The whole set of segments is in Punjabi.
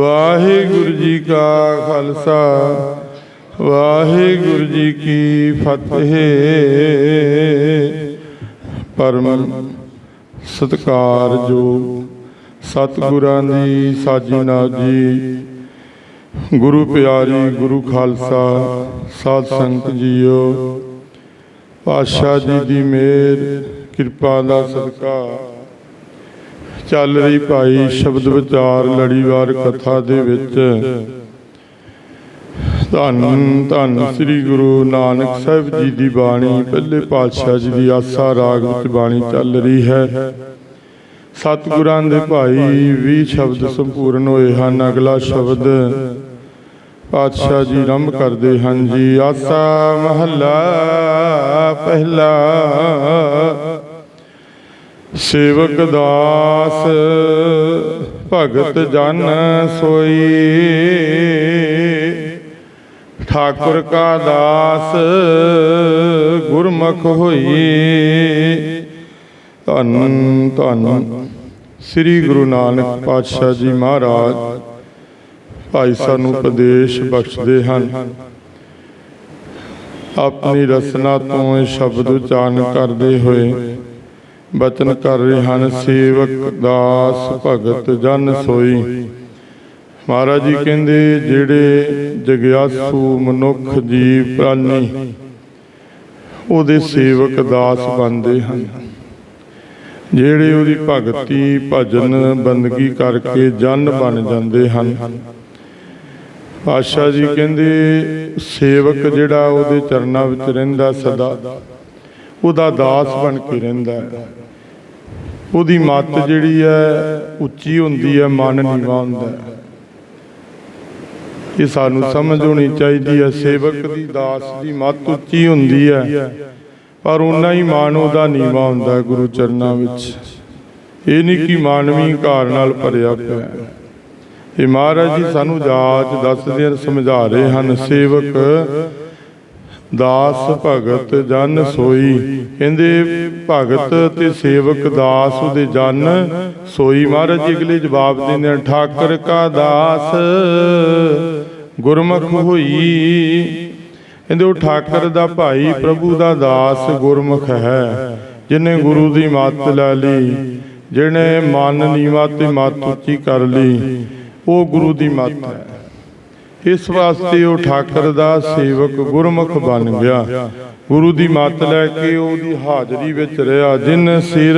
ਵਾਹਿਗੁਰੂ ਜੀ ਕਾ ਖਾਲਸਾ, ਵਾਹਿਗੁਰੂ ਜੀ ਕੀ ਫਤਿਹ। ਪਰਮ ਸਤਕਾਰ ਜੋ ਸਤਿਗੁਰਾਂ ਦੀ ਸਾਜੀ ਨਾਜੀ ਗੁਰੂ ਪਿਆਰੀ ਗੁਰੂ ਖਾਲਸਾ, ਸਾਧ ਸੰਗਤ ਜੀਓ, ਪਾਤਸ਼ਾਹ ਜੀ ਦੀ ਮਿਹਰ ਕਿਰਪਾ ਦਾ ਸਦਕਾ। ਚੱਲ ਰਹੀ ਭਾਈ ਸ਼ਬਦ ਵਿਚਾਰ ਲੜੀਵਾਰ ਕਥਾ ਦੇ ਵਿੱਚ। ਧੰਨ ਧੰਨ ਸ੍ਰੀ ਗੁਰੂ ਨਾਨਕ ਸਾਹਿਬ ਜੀ ਦੀ ਬਾਣੀ ਪਹਿਲੇ ਪਾਤਸ਼ਾਹ ਜੀ ਦੀ ਆਸਾ ਰਾਗ ਵਿੱਚ ਬਾਣੀ ਚੱਲ ਰਹੀ ਹੈ। ਸਤਿਗੁਰਾਂ ਦੇ ਭਾਈ 20 ਸ਼ਬਦ ਸੰਪੂਰਨ ਹੋਏ ਹਨ। ਅਗਲਾ ਸ਼ਬਦ ਪਾਤਸ਼ਾਹ ਜੀ ਰੰਭ ਕਰਦੇ ਹਨ ਜੀ। ਆਸਾ ਮਹੱਲਾ ਪਹਿਲਾ ਸੇਵਕ ਦਾਸ, ਭਗਤ ਜਨ ਸੋਈ। ਠਾਕੁਰ ਕਾ ਦਾਸ, ਗੁਰਮੁਖ ਹੋਈ। ਧੰਨ ਧੰਨ ਸ੍ਰੀ ਗੁਰੂ ਨਾਨਕ ਪਾਤਸ਼ਾਹ ਜੀ ਮਹਾਰਾਜ, ਭਾਈ ਸਾਨੂੰ ਉਪਦੇਸ਼ ਬਖਸ਼ਦੇ ਹਨ। ਆਪਣੀ ਰਸਨਾ ਤੋਂ ਇਹ ਸ਼ਬਦ ਉਚਾਰਨ ਕਰਦੇ ਹੋਏ ਬਚਨ ਕਰ ਰਹੇ ਹਨ ਸੇਵਕ ਦਾਸ ਭਗਤ ਜਨ ਸੋਈ। ਮਹਾਰਾਜ ਜੀ ਕਹਿੰਦੇ, ਜਿਹੜੇ ਜਗਿਆਸੂ ਮਨੁੱਖ ਜੀਵ ਪ੍ਰਾਨੀ, ਉਹਦੇ ਸੇਵਕ ਦਾਸ ਬਣਦੇ ਹਨ। ਜਿਹੜੇ ਉਹਦੀ ਭਗਤੀ, ਭਜਨ, ਬੰਦਗੀ ਕਰਕੇ ਜਨ ਬਣ ਜਾਂਦੇ ਹਨ। ਪਾਸ਼ਾ ਜੀ ਕਹਿੰਦੇ, ਸੇਵਕ ਜਿਹੜਾ ਉਹਦੇ ਚਰਨਾਂ ਵਿੱਚ ਰਹਿੰਦਾ ਸਦਾ, ਉਹਦਾ ਦਾਸ ਬਣ ਕੇ ਰਹਿੰਦਾ ਹੈ। ਉਹਦੀ ਮੱਤ ਜਿਹੜੀ ਹੈ, ਉੱਚੀ ਹੁੰਦੀ ਹੈ ਮਨ ਨੀਵਾ ਹੁੰਦਾ ਇਹ ਸਾਨੂੰ ਸਮਝ ਹੋਣੀ ਚਾਹੀਦੀ ਹੈ, ਸੇਵਕ ਦੀ, ਦਾਸ ਦੀ ਮੱਤ ਉੱਚੀ ਹੁੰਦੀ ਹੈ। ਪਰ ਉਨਾ ਹੀ ਮਾਨ ਉਹਦਾ ਨੀਵਾ ਹੁੰਦਾ ਗੁਰੂ ਚਰਨਾਂ ਵਿੱਚ। ਇਹ ਨਹੀਂ ਕਿ ਮਾਨਵੀ ਘਾਰ ਨਾਲ ਭਰਿਆ ਪਿਆ ਇਹ ਮਹਾਰਾਜ ਜੀ ਸਾਨੂੰ ਜਾਚ ਦੱਸਦੇ ਹਨ, ਸਮਝਾ ਰਹੇ ਹਨ, ਸੇਵਕ ਦਾਸ ਭਗਤ ਜਨ ਸੋਈ। ਕਹਿੰਦੇ, ਭਗਤ ਤੇ ਸੇਵਕ ਦਾਸ ਉਹਦੇ ਜਨ ਸੋਈ। ਮਹਾਰਾਜ ਜੀ ਅਗਲੇ ਜਵਾਬ ਦਿੰਦੇ ਹਨ, ਠਾਕਰ ਕਾ ਦਾਸ, ਗੁਰਮੁਖ ਹੋਈ। ਕਹਿੰਦੇ, ਉਹ ਠਾਕਰ ਦਾ ਭਾਈ ਪ੍ਰਭੂ ਦਾ ਦਾਸ ਗੁਰਮੁਖ ਹੈ, ਜਿਨੇ ਗੁਰੂ ਦੀ ਮੱਤ ਲੈ ਲਈ ਜਿਹਨੇ ਮਨ ਨੀਵਾ ਤੇ ਮੱਤ ਉੱਚੀ ਕਰ ਲਈ, ਉਹ ਗੁਰੂ ਦੀ ਮੱਤ ਹੈ। ਇਸ ਵਾਸਤੇ ਉਹ ਠਾਕਰ ਦਾ ਸੇਵਕ ਗੁਰਮੁਖ ਬਣ ਗਿਆ। ਗੁਰੂ ਦੀ ਮੱਤ ਲੈ ਕੇ ਉਹਦੀ ਹਾਜ਼ਰੀ ਵਿੱਚ ਰਿਹਾ। ਜਿਨ ਸਿਰ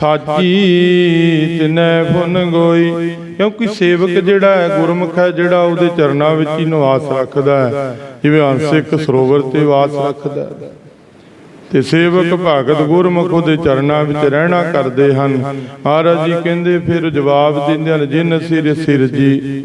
ਸਾਚੀ ਤਿਨੈ ਫੁਨ ਗੋਈ। ਕਿਉਂਕਿ ਸੇਵਕ ਜਿਹੜਾ ਹੈ, ਗੁਰਮੁਖ ਹੈ, ਜਿਹੜਾ ਉਹਦੇ ਚਰਨਾਂ ਵਿੱਚ ਹੀ ਨਿਵਾਸ ਰੱਖਦਾ ਹੈ। ਜਿਵੇਂ ਅੰਸਿਕ ਸਰੋਵਰ ਤੇ ਵਾਸ ਰੱਖਦਾ ਹੈ। ਤੇ ਸੇਵਕ ਭਗਤ ਗੁਰਮੁਖ ਉਹਦੇ ਚਰਨਾਂ ਵਿੱਚ ਰਹਿਣਾ ਕਰਦੇ ਹਨ। ਮਹਾਰਾਜ ਜੀ ਕਹਿੰਦੇ, ਫਿਰ ਜਵਾਬ ਦਿੰਦੇ ਹਨ, ਜਿਨ ਸਿਰ ਸਿਰ ਜੀ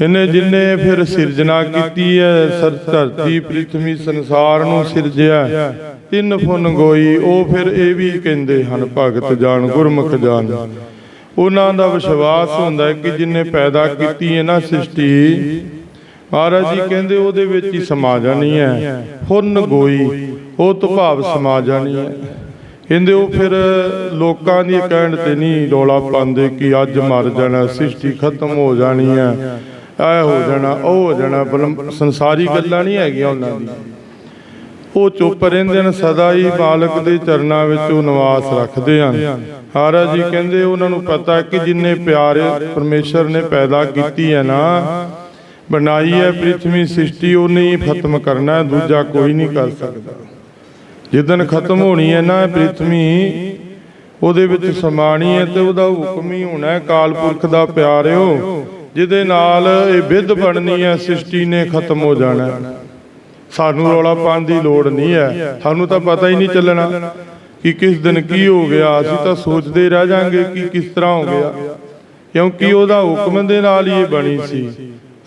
ਇਹਨੇ ਜਿਨੇ ਫਿਰ ਸਿਰਜਣਾ ਕੀਤੀ ਹੈ, ਸਰ ਧਰਤੀ ਪ੍ਰਿਥਵੀ ਸੰਸਾਰ ਨੂੰ ਸਿਰਜਿਆ, ਤਿੰਨ ਫੁਨ ਗੋਈ, ਉਹ ਫਿਰ ਇਹ ਵੀ ਕਹਿੰਦੇ ਹਨ, ਭਗਤ ਜਾਣ ਗੁਰਮੁਖ ਜਾਣ ਉਹਨਾਂ ਦਾ ਵਿਸ਼ਵਾਸ ਹੁੰਦਾ ਹੈ ਕਿ ਜਿਨੇ ਪੈਦਾ ਕੀਤੀ ਹੈ ਸ੍ਰਿਸ਼ਟੀ, ਮਹਾਰਾਜ ਜੀ ਕਹਿੰਦੇ ਉਹਦੇ ਵਿੱਚ ਹੀ ਸਮਾ ਜਾਣੀ ਹੈ, ਫੁਨ ਗੋਈ, ਉਹ ਤੋਂ ਭਾਵ ਸਮਾ ਜਾਣੀ ਹੈ। ਕਹਿੰਦੇ ਉਹ ਫਿਰ ਲੋਕਾਂ ਦੀ ਕਹਿਣ ਤੇ ਨਹੀਂ ਰੌਲਾ ਪਾਉਂਦੇ ਕਿ ਅੱਜ ਮਰ ਜਾਣਾ, ਸ੍ਰਿਸ਼ਟੀ ਖਤਮ ਹੋ ਜਾਣੀ ਹੈ। ਐ ਹੋ ਜਾਣਾ, ਉਹ ਹੋ ਜਾਣਾ, ਬਲ ਸੰਸਾਰੀ ਗੱਲਾਂ ਨਹੀਂ ਹੈਗੀਆਂ ਉਹਨਾਂ ਦੀ। ਉਹ ਚੁੱਪ ਰਹਿੰਦੇ ਨੇ, ਸਦਾ ਹੀ ਮਾਲਕ ਦੇ ਚਰਨਾਂ ਵਿੱਚ ਉਹ ਨਿਵਾਸ ਰੱਖਦੇ ਹਨ। ਮਹਾਰਾਜ ਜੀ ਕਹਿੰਦੇ, ਉਹਨਾਂ ਨੂੰ ਪਤਾ ਕਿ ਜਿੰਨੇ ਪਿਆਰੇ ਪਰਮੇਸ਼ਰ ਨੇ ਪੈਦਾ ਕੀਤੀ ਹੈ ਨਾ, ਬਣਾਈ ਹੈ ਪ੍ਰਿਥਵੀ ਸ੍ਰਿਸ਼ਟੀ, ਉਹਨੇ ਹੀ ਖਤਮ ਕਰਨਾ ਦੂਜਾ ਕੋਈ ਨਹੀਂ ਕਰ ਸਕਦਾ। ਜਿੱਦਨ ਖਤਮ ਹੋਣੀ ਹੈ ਨਾ ਪ੍ਰਿਥਵੀ, ਉਹਦੇ ਵਿੱਚ ਸਮਾਣੀ ਹੈ ਤੇ ਉਹਦਾ ਹੁਕਮ ਹੀ ਹੋਣਾ ਹੈ ਕਾਲ ਪੁਰਖ ਦਾ ਪਿਆਰਿਓ। ਜਿਹਦੇ ਨਾਲ ਇਹ ਵਿਧ ਬਣਨੀ ਹੈ, ਸ੍ਰਿਸ਼ਟੀ ਨੇ ਖਤਮ ਹੋ ਜਾਣਾ। ਸਾਨੂੰ ਰੌਲਾ ਪਾਉਣ ਦੀ ਲੋੜ ਨਹੀਂ ਹੈ। ਸਾਨੂੰ ਤਾਂ ਪਤਾ ਹੀ ਨਹੀਂ ਚੱਲਣਾ ਕਿ ਕਿਸ ਦਿਨ ਕੀ ਹੋ ਗਿਆ। ਅਸੀਂ ਤਾਂ ਸੋਚਦੇ ਰਹਿ ਜਾਾਂਗੇ ਕਿ ਕਿਸ ਤਰ੍ਹਾਂ ਹੋ ਗਿਆ। ਕਿਉਂਕਿ ਉਹਦਾ ਹੁਕਮ ਦੇ ਨਾਲ ਹੀ ਇਹ ਬਣੀ ਸੀ।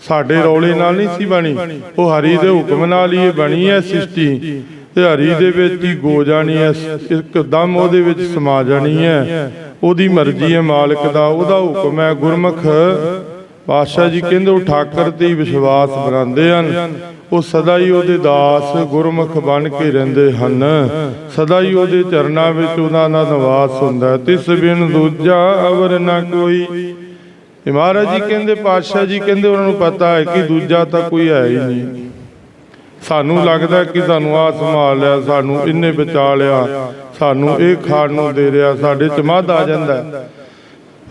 ਸਾਡੇ ਰੌਲੇ ਨਾਲ ਨਹੀਂ ਸੀ ਬਣੀ। ਉਹ ਹਰੀ ਦੇ ਹੁਕਮ ਨਾਲ ਹੀ ਇਹ ਬਣੀ ਹੈ ਸ੍ਰਿਸ਼ਟੀ। ਤੇ ਹਰੀ ਦੇ ਵਿੱਚ ਹੀ ਗੋ ਜਾਣੀ ਹੈ, ਇੱਕਦਮ ਉਹਦੇ ਵਿੱਚ ਸਮਾ ਜਾਣੀ ਹੈ। ਉਹਦੀ ਮਰਜ਼ੀ ਹੈ ਮਾਲਕ ਦਾ। ਉਹਦਾ ਹੁਕਮ ਹੈ ਗੁਰਮੁਖ ਪਾਤਸ਼ਾਹ ਜੀ ਕਹਿੰਦੇ ਉਹ ਠਾਕਰ ਤੇ ਹੀ ਵਿਸ਼ਵਾਸ ਬਣਾਉਂਦੇ ਹਨ। ਉਹ ਸਦਾ ਹੀ ਉਹਦੇ ਦਾਸ ਗੁਰਮੁਖ ਬਣ ਕੇ ਰਹਿੰਦੇ ਹਨ। ਸਦਾ ਹੀ ਉਹਦੇ ਚਰਨਾਂ ਵਿੱਚ ਉਹਨਾਂ ਦਾ ਨਿਵਾਸ ਹੁੰਦਾ। ਤਿਸ ਬਿਨ ਦੂਜਾ ਅਵਰ ਨਾ ਕੋਈ। ਇਹ ਮਹਾਰਾਜ ਜੀ ਕਹਿੰਦੇ ਪਾਤਸ਼ਾਹ ਜੀ ਕਹਿੰਦੇ ਉਹਨਾਂ ਨੂੰ ਪਤਾ ਹੈ ਕਿ ਦੂਜਾ ਤਾਂ ਕੋਈ ਹੈ ਹੀ ਨਹੀਂ। ਸਾਨੂੰ ਲੱਗਦਾ ਕਿ ਸਾਨੂੰ ਆ ਸੰਭਾਲ ਲਿਆ ਸਾਨੂੰ ਇੰਨੇ ਬਚਾ ਲਿਆ ਸਾਨੂੰ ਇਹ ਖਾਣ ਨੂੰ ਦੇ ਰਿਹਾ ਸਾਡੇ ਚ ਮੱਧ ਆ ਜਾਂਦਾ ਹੈ।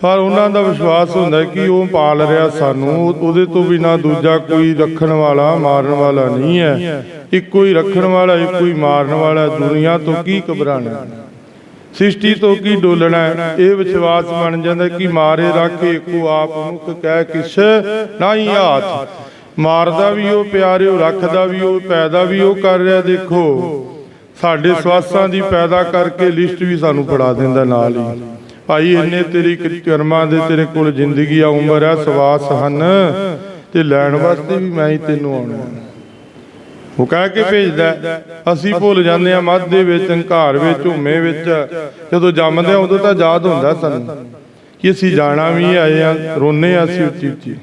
ਪਰ ਉਹਨਾਂ ਦਾ ਵਿਸ਼ਵਾਸ ਹੁੰਦਾ ਕਿ ਉਹ ਪਾਲ ਰਿਹਾ ਸਾਨੂੰ। ਉਹਦੇ ਤੋਂ ਬਿਨਾ ਦੂਜਾ ਕੋਈ ਰੱਖਣ ਵਾਲਾ, ਮਾਰਨ ਵਾਲਾ ਨਹੀਂ ਹੈ। ਇੱਕੋ ਹੀ ਰੱਖਣ ਵਾਲਾ, ਇੱਕੋ ਹੀ ਮਾਰਨ ਵਾਲਾ ਦੁਨੀਆ ਤੋਂ ਕੀ ਘਬਰਾਣਾ ਸ੍ਰਿਸ਼ਟੀ ਤੋਂ ਕੀ ਡੋਲਣਾ? ਇਹ ਵਿਸ਼ਵਾਸ ਬਣ ਜਾਂਦਾ ਕਿ ਮਾਰੇ ਰੱਖੇ ਇੱਕੋ ਆਪ ਮੁਖ ਕਹਿ ਕਿਛ ਨਹੀਂ ਹਾਥ ਮਾਰਦਾ ਵੀ ਉਹ ਪਿਆਰਿਓ ਰੱਖਦਾ ਵੀ ਉਹ, ਪੈਦਾ ਵੀ ਉਹ ਕਰ ਰਿਹਾ, ਦੇਖੋ। ਸਾਡੇ ਸਵਾਸਾਂ ਦੀ ਪੈਦਾ ਕਰਕੇ ਲਿਸਟ ਵੀ ਸਾਨੂੰ ਫੜਾ ਦਿੰਦਾ ਨਾਲ ਹੀ। ਭਾਈ ਇੰਨੇ ਤੇਰੀ ਕਰਮਾਂ ਦੇ ਤੇਰੇ ਕੋਲ ਜ਼ਿੰਦਗੀ ਆ ਉਮਰ ਆ ਸਵਾਸ ਹਨ। ਤੇ ਲੈਣ ਵਾਸਤੇ ਵੀ ਮੈਂ ਹੀ ਤੈਨੂੰ ਆਉਣਾ। ਉਹ ਕਹਿ ਕੇ ਭੇਜਦਾ। ਅਸੀਂ ਭੁੱਲ ਜਾਂਦੇ ਆ ਮੱਧ ਦੇ ਵਿੱਚ ਹੰਕਾਰ ਵਿੱਚ ਝੂਮੇ ਵਿੱਚ ਜਦੋਂ ਜੰਮਦੇ ਆ ਉਦੋਂ ਤਾਂ ਯਾਦ ਹੁੰਦਾ ਸਾਨੂੰ ਕਿ ਅਸੀਂ ਜਾਣਾ ਵੀ ਆਏ ਆ ਰੋਨੇ ਆ ਅਸੀਂ ਉੱਚੀ ਉੱਚੀ।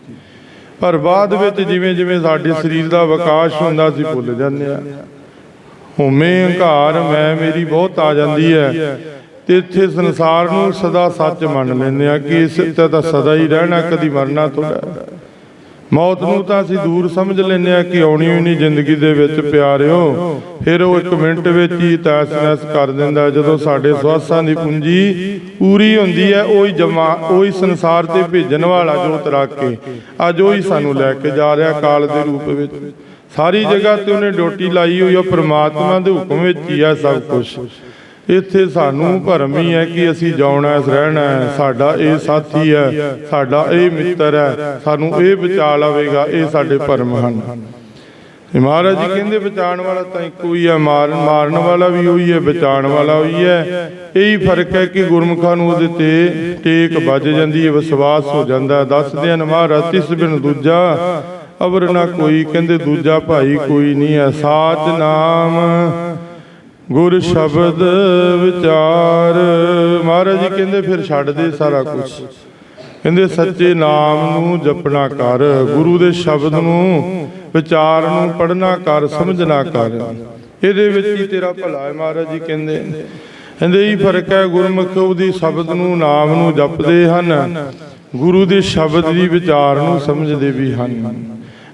ਪਰ ਬਾਅਦ ਵਿੱਚ ਜਿਵੇਂ ਜਿਵੇਂ ਸਾਡੇ ਸਰੀਰ ਦਾ ਵਿਕਾਸ ਹੁੰਦਾ ਅਸੀਂ ਭੁੱਲ ਜਾਂਦੇ ਆ ਹਉਮੈ ਹੰਕਾਰ ਮੈਂ ਮੇਰੀ ਬਹੁਤ ਆ ਜਾਂਦੀ ਹੈ। ਤੇ ਇੱਥੇ ਸੰਸਾਰ ਨੂੰ ਸਦਾ ਸੱਚ ਮੰਨ ਲੈਂਦੇ ਆ ਕਿ ਇਸ ਤੇ ਤਾਂ ਸਦਾ ਹੀ ਰਹਿਣਾ, ਕਦੀ ਮਰਨਾ ਥੋੜਾ ਮੌਤ ਨੂੰ ਤਾਂ ਅਸੀਂ ਦੂਰ ਸਮਝ ਲੈਂਦੇ ਆ ਕਿ ਆਉਣੀ ਹੀ ਨਹੀਂ ਜ਼ਿੰਦਗੀ ਦੇ ਵਿੱਚ ਪਿਆਰਿਓ, ਫਿਰ ਉਹ ਇੱਕ ਮਿੰਟ ਵਿੱਚ ਹੀ ਤੈਸ ਨੈਸ ਕਰ ਦਿੰਦਾ ਜਦੋਂ ਸਾਡੇ ਸਵਾਸਾਂ ਦੀ ਪੂੰਜੀ ਪੂਰੀ ਹੁੰਦੀ ਹੈ, ਉਹੀ ਜਮਾ, ਉਹੀ ਸੰਸਾਰ ਤੇ ਭੇਜਣ ਵਾਲਾ ਜੋ ਤਰਾ ਕੇ, ਅੱਜ ਉਹੀ ਸਾਨੂੰ ਲੈ ਕੇ ਜਾ ਰਿਹਾ ਕਾਲ ਦੇ ਰੂਪ ਵਿੱਚ। ਸਾਰੀ ਜਗ੍ਹਾ ਤੇ ਉਹਨੇ ਡਿਊਟੀ ਲਾਈ ਹੋਈ ਆ ਪ੍ਰਮਾਤਮਾ ਦੇ ਹੁਕਮ ਵਿੱਚ ਹੀ ਆ ਸਭ ਕੁਝ ਇੱਥੇ ਸਾਨੂੰ ਭਰਮ ਹੀ ਹੈ ਕਿ ਅਸੀਂ ਜਾਉਣਾ ਹੈ ਰਹਿਣਾ ਹੈ। ਸਾਡਾ ਇਹ ਸਾਥੀ ਹੈ। ਸਾਡਾ ਇਹ ਮਿੱਤਰ ਹੈ। ਸਾਨੂੰ ਇਹ ਬਚਾ ਲਵੇਗਾ। ਇਹ ਸਾਡੇ ਭਰਮ ਹਨ। ਮਹਾਰਾਜ ਜੀ ਕਹਿੰਦੇ ਬਚਾਉਣ ਵਾਲਾ ਤਾਂ ਇੱਕੋ ਹੀ ਹੈ। ਮਾਰਨ ਮਾਰਨ ਵਾਲਾ ਵੀ ਉਹੀ ਹੈ ਬਚਾਉਣ ਵਾਲਾ ਉਹੀ ਹੈ। ਇਹੀ ਫ਼ਰਕ ਹੈ ਕਿ ਗੁਰਮੁਖਾਂ ਨੂੰ ਉਹਦੇ ਤੇ ਟੇਕ ਵੱਜ ਜਾਂਦੀ ਹੈ ਵਿਸ਼ਵਾਸ ਹੋ ਜਾਂਦਾ ਹੈ। ਦੱਸਦੇ ਹਨ ਮਹਾਰਾਜ ਤਿਸ ਬਿਨ ਦੂਜਾ ਅਵਰ ਨਾ ਕੋਈ ਕਹਿੰਦੇ ਦੂਜਾ ਭਾਈ ਕੋਈ ਨਹੀਂ ਹੈ। ਸਾਚ ਨਾਮ। ਗੁਰ ਸ਼ਬਦ ਵਿਚਾਰ। ਮਹਾਰਾਜ ਜੀ ਕਹਿੰਦੇ ਫਿਰ ਛੱਡ ਦੇ ਸਾਰਾ ਕੁਝ ਕਹਿੰਦੇ ਸੱਚੇ ਨਾਮ ਨੂੰ ਜਪਣਾ ਕਰ, ਗੁਰੂ ਦੇ ਸ਼ਬਦ ਨੂੰ ਵਿਚਾਰ ਨੂੰ ਪੜਨਾ ਕਰ, ਸਮਝਣਾ ਕਰ। ਇਹਦੇ ਵਿੱਚ ਹੀ ਤੇਰਾ ਭਲਾ ਹੈ ਮਹਾਰਾਜ ਜੀ ਕਹਿੰਦੇ। ਕਹਿੰਦੇ ਹੀ ਫ਼ਰਕ ਹੈ, ਗੁਰਮੁਖ ਉਹਦੀ ਸ਼ਬਦ ਨੂੰ, ਨਾਮ ਨੂੰ ਜਪਦੇ ਹਨ। ਗੁਰੂ ਦੇ ਸ਼ਬਦ ਦੀ ਵਿਚਾਰ ਨੂੰ ਸਮਝਦੇ ਵੀ ਹਨ।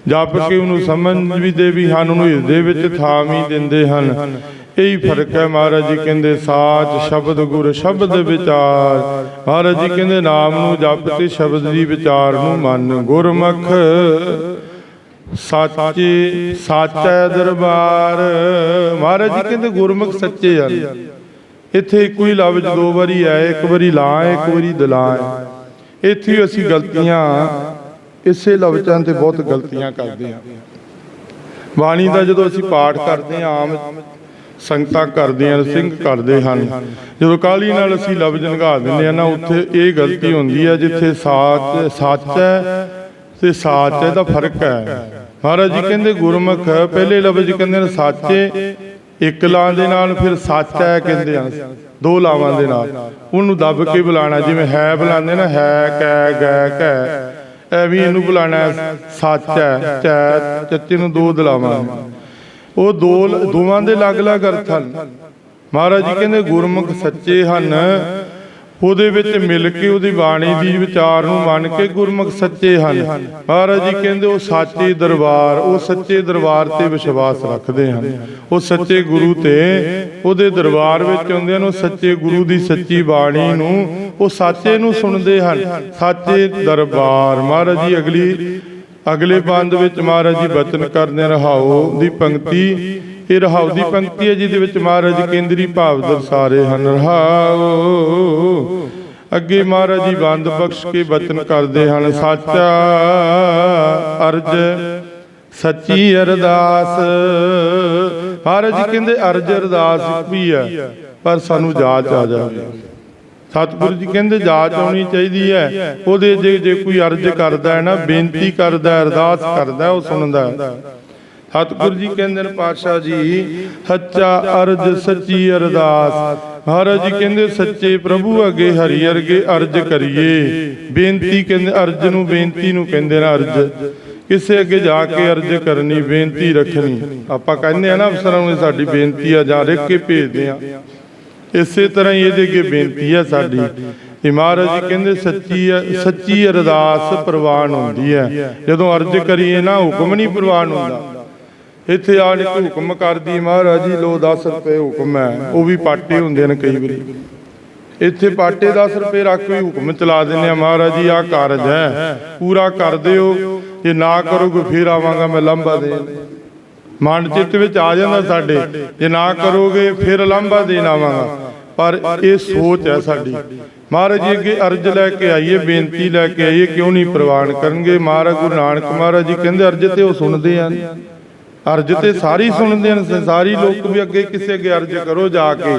ਜਪ ਕੇ ਉਹਨੂੰ ਸਮਝ ਵੀ ਹਨ, ਉਹਨੂੰ ਹਿਰਦੇ ਵਿੱਚ ਥਾਂ ਵੀ ਦਿੰਦੇ ਹਨ। ਇਹੀ ਫ਼ਰਕ ਹੈ ਮਹਾਰਾਜ ਜੀ ਕਹਿੰਦੇ, ਸਾਚ ਸ਼ਬਦ ਗੁਰ ਸ਼ਬਦ ਵਿਚਾਰ। ਮਹਾਰਾਜ ਜੀ ਕਹਿੰਦੇ, ਨਾਮ ਨੂੰ ਜਪ ਤੇ ਸ਼ਬਦ ਦੀ ਵਿਚਾਰ ਨੂੰ ਮੰਨ। ਗੁਰਮੁਖ ਸੱਚੇ, ਸਾਚਾ ਦਰਬਾਰ। ਮਹਾਰਾਜ ਜੀ ਕਹਿੰਦੇ, ਗੁਰਮੁਖ ਸੱਚੇ ਹਨ। ਇੱਥੇ ਇੱਕੋ ਹੀ ਲਫ਼ਜ਼ ਦੋ ਵਾਰੀ ਆਏ, ਇੱਕ ਵਾਰੀ ਲਾ ਇੱਕ ਵਾਰੀ ਦਲਾਂ ਇੱਥੇ ਅਸੀਂ ਗਲਤੀਆਂ ਇਸੇ ਲਫ਼ਜ਼ਾਂ ਤੇ ਬਹੁਤ ਗਲਤੀਆਂ ਕਰਦੇ ਹਾਂ ਬਾਣੀ ਦਾ ਜਦੋਂ ਅਸੀਂ ਪਾਠ ਕਰਦੇ ਹਾਂ, ਆਮ ਸੰਗਤਾਂ ਕਰਦੀਆਂ ਨੇ ਸਿੰਘ ਕਰਦੇ ਹਨ। ਜਦੋਂ ਕਾਲੀ ਨਾਲ ਅਸੀਂ ਲਫ਼ਜ਼ ਲੰਘਾ ਦਿੰਦੇ ਆ ਨਾ, ਉੱਥੇ ਇਹ ਗਲਤੀ ਹੁੰਦੀ ਹੈ, ਜਿੱਥੇ ਸਾਚ, ਸੱਚ ਹੈ ਤੇ ਸਾਚ ਹੈ ਦਾ ਫ਼ਰਕ ਹੈ। ਮਹਾਰਾਜ ਜੀ ਕਹਿੰਦੇ, ਗੁਰਮੁਖ ਪਹਿਲੇ ਲਫ਼ਜ਼ ਕਹਿੰਦੇ ਨੇ ਸਾਚੇ, ਇੱਕ ਲਾਂ ਦੇ ਨਾਲ ਫਿਰ ਸੱਚ ਹੈ ਕਹਿੰਦੇ ਹਨ। ਦੋ ਲਾਵਾਂ ਦੇ ਨਾਲ। ਉਹਨੂੰ ਦੱਬ ਕੇ ਬੁਲਾਣਾ ਜਿਵੇਂ ਹੈ ਬੁਲਾਉਂਦੇ ਨਾ ਹੈ ਕੈ ਗੈ ਕੈ ਐਵੇਂ ਇਹਨੂੰ ਬੁਲਾਣਾ ਸੱਚ ਹੈ ਚੈ ਚੱਚੇ ਨੂੰ ਦੋ ਦਲਾਵਾਂ। ਉਹ ਦੋ ਦੋਵਾਂ ਦੇ ਅਲੱਗ-ਅਲੱਗ ਅਰਥ ਹਨ। ਮਹਾਰਾਜ ਜੀ ਕਹਿੰਦੇ ਗੁਰਮੁਖ ਸੱਚੇ ਹਨ ਉਹਦੇ ਵਿੱਚ ਮਿਲ ਕੇ ਉਹਦੀ ਬਾਣੀ ਦੀ ਵਿਚਾਰ ਨੂੰ ਮੰਨ ਕੇ ਗੁਰਮੁਖ ਸੱਚੇ ਹਨ। ਮਹਾਰਾਜ ਜੀ ਕਹਿੰਦੇ, ਉਹ ਸੱਚੇ ਦਰਬਾਰ, ਉਹ ਸੱਚੇ ਦਰਬਾਰ ਤੇ ਵਿਸ਼ਵਾਸ ਰੱਖਦੇ ਹਨ। ਉਹ ਸੱਚੇ ਗੁਰੂ ਤੇ ਉਹਦੇ ਦਰਬਾਰ ਵਿੱਚ ਹੁੰਦੇ ਹਨ, ਉਹ ਸੱਚੇ ਗੁਰੂ ਦੀ ਸੱਚੀ ਬਾਣੀ ਨੂੰ ਉਹ ਸਾਚੇ ਨੂੰ ਸੁਣਦੇ ਹਨ। ਸਾਚੇ ਦਰਬਾਰ। ਮਹਾਰਾਜ ਜੀ ਅਗਲੀ, ਅਗਲੇ ਬੰਦ ਵਿੱਚ ਮਹਾਰਾਜ ਜੀ ਬਚਨ ਕਰਦੇ ਰਹਾਓ ਦੀ ਪੰਕਤੀ ਇਹ ਰਹਾਉ ਦੀ ਪੰਕਤੀ ਹੈ, ਜਿਹਦੇ ਵਿੱਚ ਮਹਾਰਾਜ ਕੇਂਦਰੀ ਭਾਵ ਦਰਸਾਰੇ ਹਨ। ਰਹਾਓ ਅੱਗੇ ਮਹਾਰਾਜ ਜੀ ਬੰਦ ਬਖਸ਼ ਕੇ ਬਚਨ ਕਰਦੇ ਹਨ। ਸਾਚਾ ਅਰਜ, ਸੱਚੀ ਅਰਦਾਸ। ਮਹਾਰਾਜ ਜੀ ਕਹਿੰਦੇ, ਅਰਜ ਅਰਦਾਸ ਵੀ ਹੈ ਪਰ ਸਾਨੂੰ ਜਾਚ ਆ ਜਾਵੇ ਸਤਿਗੁਰੂ ਜੀ ਕਹਿੰਦੇ, ਜਾਚ ਆਉਣੀ ਚਾਹੀਦੀ ਹੈ। ਉਹਦੇ ਜੇ ਜੇ ਕੋਈ ਅਰਜ਼ ਕਰਦਾ ਹੈ ਨਾ, ਬੇਨਤੀ ਕਰਦਾ ਅਰਦਾਸ ਕਰਦਾ ਉਹ ਸੁਣਦਾ ਹੈ। ਸਤਿਗੁਰ ਜੀ ਕਹਿੰਦੇ ਨੇ ਪਾਤਸ਼ਾਹ ਜੀ, ਸੱਚਾ ਅਰਜ਼ ਸੱਚੀ ਅਰਦਾਸ। ਮਹਾਰਾਜ ਜੀ ਕਹਿੰਦੇ, ਸੱਚੇ ਪ੍ਰਭੂ ਅੱਗੇ ਹਰੀ ਅਰਗੇ ਅਰਜ਼ ਕਰੀਏ। ਬੇਨਤੀ ਕਹਿੰਦੇ, ਅਰਜ਼ ਨੂੰ ਬੇਨਤੀ ਨੂੰ ਕਹਿੰਦੇ ਨੇ ਅਰਜ਼। ਕਿਸੇ ਅੱਗੇ ਜਾ ਕੇ ਅਰਜ਼ ਕਰਨੀ, ਬੇਨਤੀ ਰੱਖਣੀ। ਆਪਾਂ ਕਹਿੰਦੇ ਆ ਨਾ ਅਫਸਰਾਂ ਨੂੰ ਸਾਡੀ ਬੇਨਤੀ ਆ, ਜਾਂ ਲਿਖ ਕੇ ਭੇਜਦੇ ਆ ਇਸੇ ਤਰ੍ਹਾਂ ਹੀ ਇਹਦੇ ਅੱਗੇ ਬੇਨਤੀ ਆ ਸਾਡੀ। ਤੇ ਮਹਾਰਾਜ ਜੀ ਕਹਿੰਦੇ, ਸੱਚੀ ਸੱਚੀ ਅਰਦਾਸ ਪ੍ਰਵਾਨ ਹੁੰਦੀ ਹੈ। ਜਦੋਂ ਅਰਜ਼ ਕਰੀਏ ਨਾ, ਹੁਕਮ ਨਹੀਂ ਪ੍ਰਵਾਨ ਹੁੰਦਾ। ਇੱਥੇ ਆਣ ਕੇ ਹੁਕਮ ਕਰਦੀ, ਮਹਾਰਾਜ ਜੀ ਲੋ 10 ਰੁਪਏ ਹੁਕਮ ਹੈ। ਉਹ ਵੀ ਪਾਟੇ ਹੁੰਦੇ ਨੇ ਕਈ ਵਾਰੀ। ਇੱਥੇ ਪਾਟੇ 10 ਰੁਪਏ ਰੱਖ ਕੇ ਹੁਕਮ ਚਲਾ ਦਿੰਦੇ ਆ, ਮਹਾਰਾਜ ਜੀ, ਆਹ ਕਾਰਜ ਹੈ। ਪੂਰਾ ਕਰ ਦਿਓ। ਜੇ ਨਾ ਕਰੋਗੇ, ਫਿਰ ਆਵਾਂਗਾ ਮੈਂ ਲੰਬਾ ਦੇਣ। ਮਨ ਚਿੱਤ ਵਿੱਚ ਆ ਜਾਂਦਾ ਸਾਡੇ। ਜੇ ਨਾ ਕਰੋਗੇ, ਫਿਰ ਲਾਂਭਾ ਦੇਣ ਆਵਾਂਗਾ। ਪਰ ਇਹ ਸੋਚ ਹੈ ਸਾਡੀ। ਮਹਾਰਾਜ ਜੀ, ਅੱਗੇ ਅਰਜ ਲੈ ਕੇ ਆਈਏ, ਬੇਨਤੀ ਲੈ ਕੇ ਆਈਏ, ਕਿਉਂ ਨਹੀਂ ਪ੍ਰਵਾਨ ਕਰਨਗੇ? ਮਹਾਰਾਜ ਗੁਰੂ ਨਾਨਕ ਮਹਾਰਾਜ ਜੀ ਕਹਿੰਦੇ, ਅਰਜ ਤੇ ਉਹ ਸੁਣਦੇ ਹਨ। ਅਰਜ ਤੇ ਸਾਰੀ ਸੁਣਦੇ ਹਨ, ਸੰਸਾਰੀ ਲੋਕ ਵੀ ਅੱਗੇ ਕਿਸੇ ਅੱਗੇ ਅਰਜ ਕਰੋ ਜਾ ਕੇ।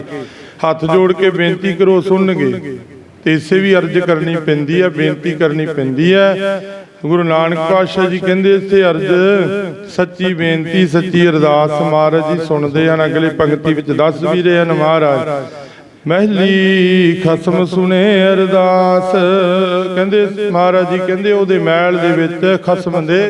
ਹੱਥ ਜੋੜ ਕੇ ਬੇਨਤੀ ਕਰੋ, ਸੁਣਨਗੇ। ਤੇ ਇਸੇ ਵੀ ਅਰਜ ਕਰਨੀ ਪੈਂਦੀ ਹੈ, ਬੇਨਤੀ ਕਰਨੀ ਪੈਂਦੀ ਹੈ। ਗੁਰੂ ਨਾਨਕ ਪਾਤਸ਼ਾਹ ਜੀ ਕਹਿੰਦੇ ਇੱਥੇ ਅਰਜ, ਸੱਚੀ ਬੇਨਤੀ, ਸੱਚੀ ਅਰਦਾਸ ਮਹਾਰਾਜ ਜੀ ਸੁਣਦੇ ਹਨ। ਅਗਲੇ ਪੰਕਤੀ ਵਿੱਚ ਦੱਸ ਵੀ ਰਹੇ ਹਨ ਮਹਾਰਾਜ। ਮਹਿਲੀ ਖਸਮ ਸੁਨੇ ਅਰਦਾਸ। ਕਹਿੰਦੇ, ਮਹਾਰਾਜ ਜੀ ਕਹਿੰਦੇ, ਉਹਦੇ ਮਹਿਲ ਦੇ ਵਿੱਚ ਖਸਮ ਦੇ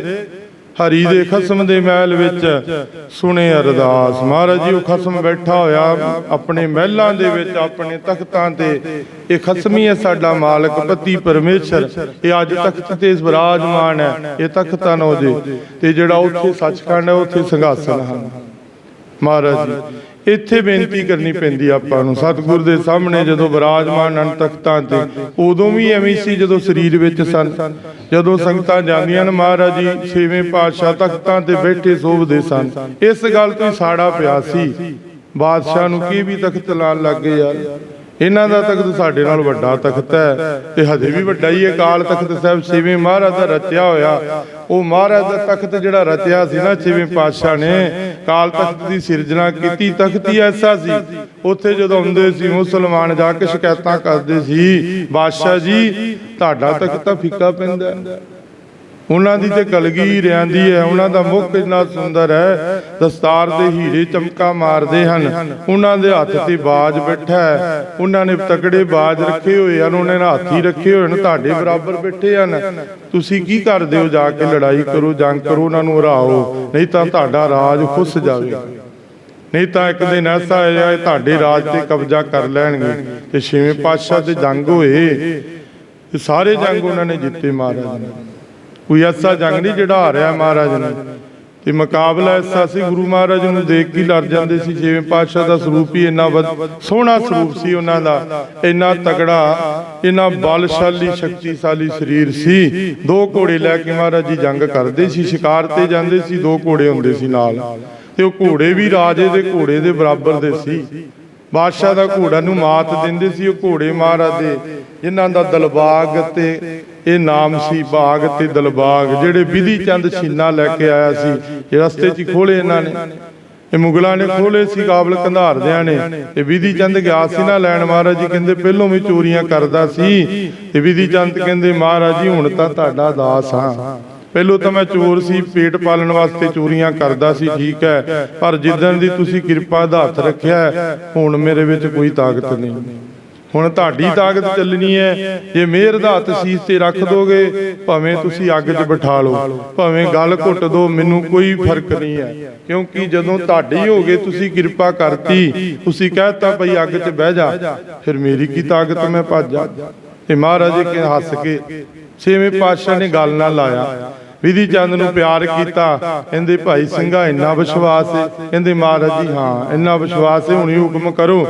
ਹਰੀ ਦੇ ਖਸਮ ਦੇ ਮਹਿਲ ਵਿੱਚ ਸੁਣੇ ਅਰਦਾਸ। ਮਹਾਰਾਜ ਜੀ ਉਹ ਖਸਮ ਬੈਠਾ ਹੋਇਆ ਆਪਣੇ ਮਹਿਲਾਂ ਦੇ ਵਿੱਚ ਆਪਣੇ ਤਖਤਾਂ ਤੇ। ਇਹ ਖਸਮੀ ਹੈ ਸਾਡਾ ਮਾਲਕ ਪਤੀ ਪਰਮੇਸ਼ਰ। ਇਹ ਅੱਜ ਤਖਤ ਤੇ ਵਿਰਾਜਮਾਨ ਹੈ। ਇਹ ਤਖਤਾਂ ਨੋ ਜੇ। ਤੇ ਜਿਹੜਾ ਉੱਥੇ ਸੱਚਖੰਡ ਹੈ ਉੱਥੇ ਸਿੰਘਾਸਨ ਹਨ। ਮਹਾਰਾਜ ਜੀ ਇੱਥੇ ਬੇਨਤੀ ਕਰਨੀ ਪੈਂਦੀ ਆਪਾਂ ਨੂੰ। ਸਤਿਗੁਰ ਦੇ ਸਾਹਮਣੇ ਜਦੋਂ ਵਿਰਾਜਮਾਨ ਹਨ ਤਖਤਾਂ ਤੇ, ਉਦੋਂ ਵੀ ਐਵੇਂ ਸੀ ਜਦੋਂ ਸਰੀਰ ਵਿੱਚ ਸਨ। ਜਦੋਂ ਸੰਗਤਾਂ ਜਾਂਦੀਆਂ ਨੇ ਮਹਾਰਾਜ ਜੀ, ਛੇਵੇਂ ਪਾਤਸ਼ਾਹ ਤਖਤਾਂ ਤੇ ਬੈਠੇ ਸੋਭਦੇ ਸਨ। ਇਸ ਗੱਲ ਤੋਂ ਸਾੜਾ ਪਿਆ ਸੀ। ਬਾਦਸ਼ਾਹ ਨੂੰ ਕੀ ਵੀ ਤਖਤ ਲਾਣ ਲੱਗੇ ਯਾਰ ਇਹਨਾਂ ਦਾ ਤਖਤ ਸਾਡੇ ਨਾਲ ਵੱਡਾ ਤਖਤ ਹੈ ਤੇ ਹਜੇ ਵੀ ਵੱਡਾ ਹੀ ਹੈ। ਕਾਲ ਤਖਤ ਸਾਹਿਬ ਛੇਵੇਂ ਮਹਾਰਾਜ ਦਾ ਰਚਿਆ ਹੋਇਆ। ਉਹ ਮਹਾਰਾਜ ਦਾ ਤਖਤ ਜਿਹੜਾ ਰਚਿਆ ਸੀ ਨਾ, ਛੇਵੇਂ ਪਾਤਸ਼ਾਹ ਨੇ ਕਾਲ ਤਖਤ ਦੀ ਸਿਰਜਣਾ ਕੀਤੀ, ਤਖਤੀ ਐਸਾ ਸੀ। ਉੱਥੇ ਜਦੋਂ ਆਉਂਦੇ ਸੀ ਮੁਸਲਮਾਨ ਜਾ ਕੇ ਸ਼ਿਕਾਇਤਾਂ ਕਰਦੇ ਸੀ, ਬਾਦਸ਼ਾਹ ਜੀ, ਤੁਹਾਡਾ ਤਖਤ ਤਾਂ ਫਿੱਕਾ ਪੈਂਦਾ। ਉਹਨਾਂ ਦੀ ਤੇ ਕਲਗੀ ਰਿਆਂਦੀ ਹੈ ਉਹਨਾਂ ਦਾ ਮੁਖ ਇੰਨਾ ਸੁੰਦਰ ਹੈ ਦਸਤਾਰ ਦੇ ਹੀਰੇ ਚਮਕਾ ਮਾਰਦੇ ਹਨ। ਉਹਨਾਂ ਦੇ ਹੱਥ ਤੇ ਬਾਜ ਬੈਠਾ ਹੈ। ਉਹਨਾਂ ਨੇ ਤਕੜੇ ਬਾਜ ਰੱਖੇ ਹੋਏ ਹਨ ਉਹਨਾਂ ਨੇ ਹਾਥੀ ਰੱਖੇ ਹੋਏ ਹਨ ਤੁਹਾਡੇ ਬਰਾਬਰ ਬੈਠੇ ਹਨ। ਤੁਸੀਂ ਕੀ ਕਰਦੇ ਹੋ ਜਾ ਕੇ ਲੜਾਈ ਕਰੋ ਜੰਗ ਕਰੋ ਉਹਨਾਂ ਨੂੰ ਹਰਾਓ। ਨਹੀਂ ਤਾਂ ਤੁਹਾਡਾ ਰਾਜ ਖੁੱਸ ਜਾਵੇਗਾ ਨਹੀਂ ਤਾਂ ਇੱਕ ਦਿਨ ਐਸਾ ਆਇਆ ਤੁਹਾਡੇ ਰਾਜ ਤੇ ਕਬਜ਼ਾ ਕਰ ਲੈਣਗੇ ਤੇ ਛੇਵੇਂ ਪਾਤਸ਼ਾਹ ਤੇ ਜੰਗ ਹੋਏ ਤੇ ਸਾਰੇ ਜੰਗ ਉਹਨਾਂ ਨੇ ਜਿੱਤੇ ਮਹਾਰਾਜ ਨੇ ਕੋਈ ਐਸਾ ਜੰਗ ਨਹੀਂ ਜਿਹੜਾ ਹਾਰਿਆ ਮਹਾਰਾਜ ਨੇ। ਤੇ ਮੁਕਾਬਲਾ ਐਸਾ ਸੀ, ਗੁਰੂ ਮਹਾਰਾਜ ਨੂੰ ਦੇਖ ਕੇ ਲੜ ਜਾਂਦੇ ਸੀ ਛੇਵੇਂ ਪਾਤਸ਼ਾਹ ਦਾ ਸਰੂਪ ਹੀ ਇੰਨਾ ਸੋਹਣਾ ਸਰੂਪ ਸੀ ਉਹਨਾਂ ਦਾ। ਇੰਨਾ ਤਗੜਾ ਇੰਨਾ ਬਲਸ਼ਾਲੀ, ਸ਼ਕਤੀਸ਼ਾਲੀ ਸਰੀਰ ਸੀ। ਦੋ ਘੋੜੇ ਲੈ ਕੇ ਮਹਾਰਾਜ ਜੀ ਜੰਗ ਕਰਦੇ ਸੀ, ਸ਼ਿਕਾਰ ਤੇ ਜਾਂਦੇ ਸੀ, ਦੋ ਘੋੜੇ ਹੁੰਦੇ ਸੀ ਨਾਲ। ਤੇ ਉਹ ਘੋੜੇ ਵੀ ਰਾਜੇ ਦੇ ਘੋੜੇ ਦੇ ਬਰਾਬਰ ਦੇ ਸੀ। ਬਾਦਸ਼ਾਹ ਦਾ ਘੋੜਾ ਨੂੰ ਮਾਤ ਦਿੰਦੇ ਸੀ ਉਹ ਘੋੜੇ ਮਹਾਰਾਜ ਦੇ ਜਿਨ੍ਹਾਂ ਦਾ ਦਲਬਾਗ ਤੇ ਇਹ ਨਾਮ ਸੀ ਬਾਗ ਤੇ ਦਲਬਾਗ ਜਿਹੜੇ ਵਿਧੀ ਚੰਦ ਛੀਨਾ ਲੈ ਕੇ ਆਇਆ ਸੀ ਇਹ ਰਸਤੇ 'ਚ ਖੋਲੇ ਇਹਨਾਂ ਨੇ। ਇਹ ਮੁਗਲਾਂ ਨੇ ਖੋਲੇ ਸੀ ਕਾਬਲ ਕੰਧਾਰਦਿਆਂ ਨੇ। ਤੇ ਵਿਧੀ ਚੰਦ ਗਿਆ ਸੀ ਨਾ ਲੈਣ ਮਹਾਰਾਜ ਜੀ ਕਹਿੰਦੇ ਪਹਿਲੋਂ ਵੀ ਚੋਰੀਆਂ ਕਰਦਾ ਸੀ। ਤੇ ਵਿਧੀ ਚੰਦ ਕਹਿੰਦੇ ਮਹਾਰਾਜ ਜੀ ਹੁਣ ਤਾਂ ਤੁਹਾਡਾ ਦਾਸ ਹਾਂ। ਪਹਿਲੋਂ ਤਾਂ ਮੈਂ ਚੋਰ ਸੀ ਪੇਟ ਪਾਲਣ ਵਾਸਤੇ ਚੋਰੀਆਂ ਕਰਦਾ ਸੀ ਠੀਕ ਹੈ। ਪਰ ਜਿੱਦਣ ਦੀ ਤੁਸੀਂ ਕਿਰਪਾ ਦਾ ਹੱਥ ਰੱਖਿਆ ਹੁਣ ਮੇਰੇ ਵਿੱਚ ਕੋਈ ਤਾਕਤ ਨਹੀਂ। ਹੁਣ ਤੁਹਾਡੀ ਤਾਕਤ ਚੱਲਣੀ ਹੈ ਜੇ ਮਿਹਰ ਦਾ ਹੱਥ ਸੀਸ ਤੇ ਰੱਖ ਦੋਗੇ ਭਾਵੇਂ ਤੁਸੀਂ ਅੱਗ 'ਚ ਬਿਠਾ ਲਓ ਭਾਵੇਂ ਗਲ ਘੁੱਟ ਦੋ ਮੈਨੂੰ ਕੋਈ ਫ਼ਰਕ ਨਹੀਂ ਹੈ। ਕਿਉਂਕਿ ਜਦੋਂ ਤੁਹਾਡੀ ਹੋ ਗਏ ਤੁਸੀਂ ਕਿਰਪਾ ਕਰਤੀ ਤੁਸੀਂ ਕਹਿਤਾ ਭਈ ਅੱਗ 'ਚ ਬਹਿ ਜਾ ਫਿਰ ਮੇਰੀ ਕੀ ਤਾਕਤ ਮੈਂ ਭੱਜ ਜਾ। ਤੇ ਮਹਾਰਾਜ ਕੇ ਹੱਸ ਕੇ ਛੇਵੇਂ ਪਾਤਸ਼ਾਹ ਨੇ ਗੱਲ ਨਾਲ ਲਾਇਆ ਵਿਧੀ ਚੰਦ ਨੂੰ ਪਿਆਰ ਕੀਤਾ। ਕਹਿੰਦੇ ਭਾਈ ਸਿੰਘਾ ਇੰਨਾ ਵਿਸ਼ਵਾਸ ਹੈ ਕਹਿੰਦੇ ਮਹਾਰਾਜ ਜੀ ਹਾਂ ਇੰਨਾ ਵਿਸ਼ਵਾਸ ਹੈ ਹੁਣੀ ਹੁਕਮ ਕਰੋ।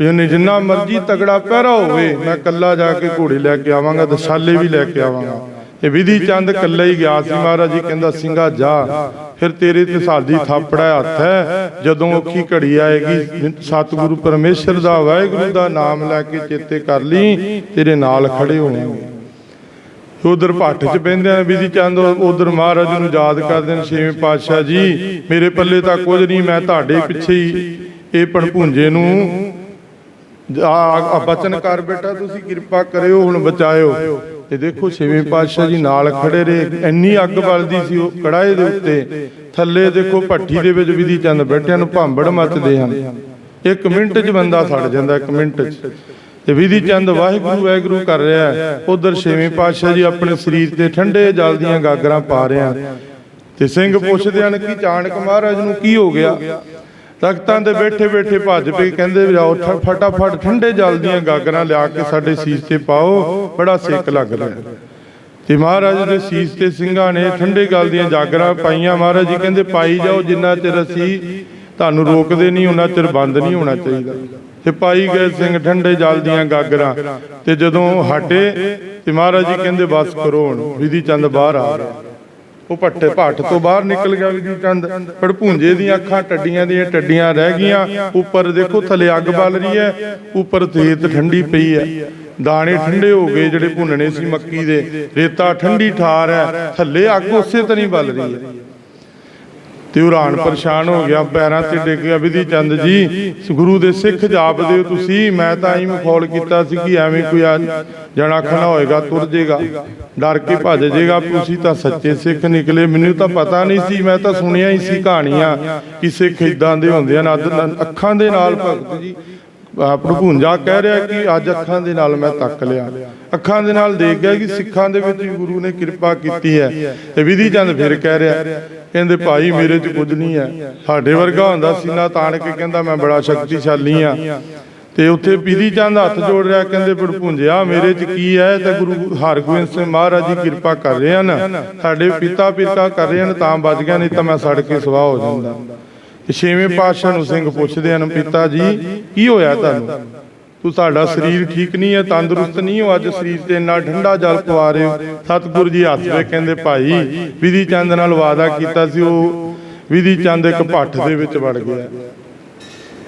ਵੀ ਉਹਨੇ ਜਿੰਨਾ ਮਰਜ਼ੀ ਤਗੜਾ ਪਹਿਰਾ ਹੋਵੇ ਮੈਂ ਕੱਲਾ ਜਾ ਕੇ ਘੋੜੇ ਲੈ ਕੇ ਆਵਾਂਗਾ ਤੇ ਵੀ ਲੈ ਕੇ ਆਵਾਂਗਾ। ਤੇ ਵਿਧੀ ਚੰਦ ਕੱਲਾ ਹੀ ਗਿਆ ਸੀ ਮਹਾਰਾਜ ਜੀ ਕਹਿੰਦਾ ਸਿੰਘਾ ਜਾ। ਫਿਰ ਤੇਰੇ ਤੇ ਸਾਡੀ ਥਾਪੜਾ ਹੱਥ ਹੈ। ਜਦੋਂ ਔਖੀ ਘੜੀ ਆਏਗੀ ਸਤਿਗੁਰੂ ਪਰਮੇਸ਼ਰ ਦਾ ਵਾਹਿਗੁਰੂ ਦਾ ਨਾਮ ਲੈ ਕੇ ਚੇਤੇ ਕਰ ਲਈ ਤੇਰੇ ਨਾਲ ਖੜੇ ਹੋਵਾਂਗੇ ਉਧਰ ਭੱਟ ਚ ਬਹਿੰਦੇ ਆ, ਵਿਧੀ ਚੰਦ, ਉਧਰ ਮਹਾਰਾਜ ਨੂੰ ਯਾਦ ਕਰਦੇ ਨੇ, ਛੇਵੇਂ ਪਾਤਸ਼ਾਹ ਜੀ, ਮੇਰੇ ਪੱਲੇ ਤਾਂ ਕੁਝ ਨਹੀਂ, ਮੈਂ ਤੁਹਾਡੇ ਪਿੱਛੇ ਹੀ। ਇਹ ਪਣਭੁੰਜੇ ਨੂੰ, ਆ ਬਚਨ ਕਰ ਬੇਟਾ, ਤੁਸੀਂ ਕਿਰਪਾ ਕਰਿਓ, ਹੁਣ ਬਚਾਇਓ। ਤੇ ਦੇਖੋ, ਛੇਵੇਂ ਪਾਤਸ਼ਾਹ ਜੀ ਨਾਲ ਖੜੇ ਰਹੇ, ਇੰਨੀ ਅੱਗ ਬਲਦੀ ਸੀ ਉਹ ਕੜਾਏ ਦੇ ਉੱਤੇ। ਥੱਲੇ ਦੇਖੋ, ਭੱਠੀ ਦੇ ਵਿੱਚ ਵਿਧੀ ਚੰਦ ਬੈਠਿਆਂ ਨੂੰ ਭਾਂਬੜ ਮੱਚਦੇ ਹਨ। ਇੱਕ ਮਿੰਟ 'ਚ ਬੰਦਾ ਸੜ ਜਾਂਦਾ, ਇੱਕ ਮਿੰਟ 'ਚ। ਤੇ ਵਿਧੀ ਚੰਦ ਵਾਹਿਗੁਰੂ ਵਾਹਿਗੁਰੂ ਕਰ ਰਿਹਾ ਉਧਰ ਛੇਵੇਂ ਪਾਤਸ਼ਾਹ ਜੀ ਆਪਣੇ ਸਰੀਰ ਤੇ ਠੰਡੇ ਜਲ ਦੀਆਂ ਗਾਗਰਾਂ ਪਾ ਰਹੇ। ਤੇ ਸਿੰਘ ਪੁੱਛਦੇ ਹਨ ਕਿ ਚਾਣਕ ਮਹਾਰਾਜ ਨੂੰ ਕੀ ਹੋ ਗਿਆ? ਤਖਤਾਂ ਤੇ ਬੈਠੇ ਬੈਠੇ ਭੱਜ ਪਏ। ਕਹਿੰਦੇ ਠ- ਫਟਾਫਟ ਠੰਡੇ ਜਲ ਦੀਆਂ ਗਾਗਰਾਂ ਲਿਆ ਕੇ ਸਾਡੇ ਸੀਸ ਤੇ ਪਾਓ। ਬੜਾ ਸੇਕ ਲੱਗ ਰਿਹਾ। ਤੇ ਮਹਾਰਾਜ ਦੇ ਸੀਸ ਤੇ ਸਿੰਘਾਂ ਨੇ ਠੰਡੇ ਗਲ ਦੀਆਂ ਜਾਗਰਾਂ ਪਾਈਆਂ। ਮਹਾਰਾਜ ਜੀ ਕਹਿੰਦੇ ਪਾਈ ਜਾਓ ਜਿੰਨਾ ਚਿਰ ਅਸੀਂ ਤੁਹਾਨੂੰ ਰੋਕਦੇ ਨਹੀਂ ਉਹਨਾਂ ਚਿਰ ਬੰਦ ਨਹੀਂ ਹੋਣਾ ਚਾਹੀਦਾ। ਤੇ ਪਾਈ ਗਏ ਸਿੰਘ ਠੰਡੇ ਜਲ ਦੀਆਂ ਗਾਗਰਾਂ। ਤੇ ਜਦੋਂ ਹਟੇ ਤੇ ਮਹਾਰਾਜ ਜੀ ਕਹਿੰਦੇ ਬਸ ਕਰੋ ਹੁਣ ਵਿਧੀ ਚੰਦ ਬਾਹਰ ਆ ਰਿਹਾ ਉਹ ਭੱਟੇ ਭੱਟ ਤੋਂ ਬਾਹਰ ਨਿਕਲ ਗਿਆ ਵਿਧੀ ਚੰਦ। ਪਰ ਭੁੰਜੇ ਦੀਆਂ ਅੱਖਾਂ ਟੱਡੀਆਂ ਦੀਆਂ ਟੱਡੀਆਂ ਰਹਿ ਗਈਆਂ। ਉੱਪਰ ਦੇਖੋ ਥੱਲੇ ਅੱਗ ਬਲ ਰਹੀ ਹੈ। ਉੱਪਰ ਤੇਤ ਠੰਡੀ ਪਈ ਹੈ। ਦਾਣੇ ਠੰਡੇ ਹੋ ਗਏ ਜਿਹੜੇ ਭੁੰਨਣੇ ਸੀ ਮੱਕੀ ਦੇ। ਰੇਤਾ ਠੰਡੀ ਠਾਰ ਹੈ। ਥੱਲੇ ਅੱਗ ਉਸੇ ਤਰ੍ਹਾਂ ਹੀ ਬਲ ਰਹੀ ਹੈ। ਤੇ ਉਰਾਨ ਪਰੇਸ਼ਾਨ ਹੋ ਗਿਆ, ਪੈਰਾਂ ਤੇ ਡਿੱਗ ਗਿਆ ਵਿਧੀ ਚੰਦ ਜੀ, ਗੁਰੂ ਦੇ ਸਿੱਖ ਜਾਪਦੇ ਹੋ ਤੁਸੀਂ, ਮੈਂ ਤਾਂ ਐਂ ਮਖੌਲ ਕੀਤਾ ਸੀ ਕਿ ਐਵੇਂ ਕੋਈ ਜਣਾ ਖਣਾ ਹੋਏਗਾ, ਤੁਰ ਜਾਏਗਾ ਡਰ ਕੇ ਭੱਜ ਜੇਗਾ ਤੁਸੀਂ ਤਾਂ ਸੱਚੇ ਸਿੱਖ ਨਿਕਲੇ, ਮੈਨੂੰ ਤਾਂ ਪਤਾ ਨਹੀਂ ਸੀ, ਮੈਂ ਤਾਂ ਸੁਣਿਆ ਹੀ ਸੀ ਕਹਾਣੀਆਂ ਕਿ ਸਿੱਖ ਇਦਾਂ ਦੇ ਹੁੰਦੇ ਹਨ, ਅੱਧ- ਅੱਖਾਂ ਦੇ ਨਾਲ ਭਗਤ ਜੀ ਪ੍ਰਭੂੰਜਾ ਕਹਿ ਰਿਹਾ ਕਿ ਅੱਜ ਅੱਖਾਂ ਦੇ ਨਾਲ ਮੈਂ ਤੱਕ ਲਿਆ। ਅੱਖਾਂ ਦੇ ਨਾਲ ਦੇਖ ਗਿਆ ਕਿ ਸਿੱਖਾਂ ਦੇ ਵਿੱਚ ਗੁਰੂ ਨੇ ਕਿਰਪਾ ਕੀਤੀ ਹੈ ਤੇ ਵਿਧੀ ਚੰਦ ਫਿਰ ਕਹਿ ਰਿਹਾ, ਕਹਿੰਦੇ ਭਾਈ ਮੇਰੇ 'ਚ ਕੁਝ ਨਹੀਂ ਹੈ। ਸਾਡੇ ਵਰਗਾ ਹੁੰਦਾ ਸੀਨਾ ਤਾਣ ਕੇ ਕਹਿੰਦਾ ਮੈਂ ਬੜਾ ਸ਼ਕਤੀਸ਼ਾਲੀ ਆ ਤੇ ਉੱਥੇ ਵਿਧੀ ਚੰਦ ਹੱਥ ਜੋੜ ਰਿਹਾ, ਕਹਿੰਦੇ ਭੜਪੂੰਜਿਆ ਮੇਰੇ 'ਚ ਕੀ ਹੈ? ਤੇ ਗੁਰੂ ਹਰਗੋਬਿੰਦ ਸਿੰਘ ਮਹਾਰਾਜ ਜੀ ਕਿਰਪਾ ਕਰ ਰਹੇ ਹਨ। ਸਾਡੇ ਪਿਤਾ ਪਿਤਾ ਕਰ ਰਹੇ ਹਨ, ਤਾਂ ਬਚ ਗਿਆ, ਨਹੀਂ ਤਾਂ ਮੈਂ ਸੜ ਕੇ ਸਵਾਹ ਹੋ ਜਾਂਦਾ। ਛੇਵੇਂ ਪਾਤਸ਼ਾਹ ਨੂੰ ਸਿੰਘ ਪੁੱਛਦੇ ਹਨ ਪਿਤਾ ਜੀ ਕੀ ਹੋਇਆ ਤੁਹਾਨੂੰ? ਤੂੰ ਸਾਡਾ ਸਰੀਰ ਠੀਕ ਨਹੀਂ ਹੈ ਤੰਦਰੁਸਤ ਨਹੀਂ ਹੋ ਅੱਜ ਸਰੀਰ ਤੇ ਇੰਨਾ ਠੰਡਾ ਜਲ ਪਵਾ ਰਹੇ ਹੋ। ਸਤਿਗੁਰੂ ਜੀ ਹੱਸਦੇ ਕਹਿੰਦੇ ਭਾਈ ਵਿਧੀ ਚੰਦ ਨਾਲ ਵਾਅਦਾ ਕੀਤਾ ਸੀ ਉਹ ਵਿਧੀ ਚੰਦ ਇੱਕ ਭੱਠ ਦੇ ਵਿੱਚ ਵੜ ਗਿਆ।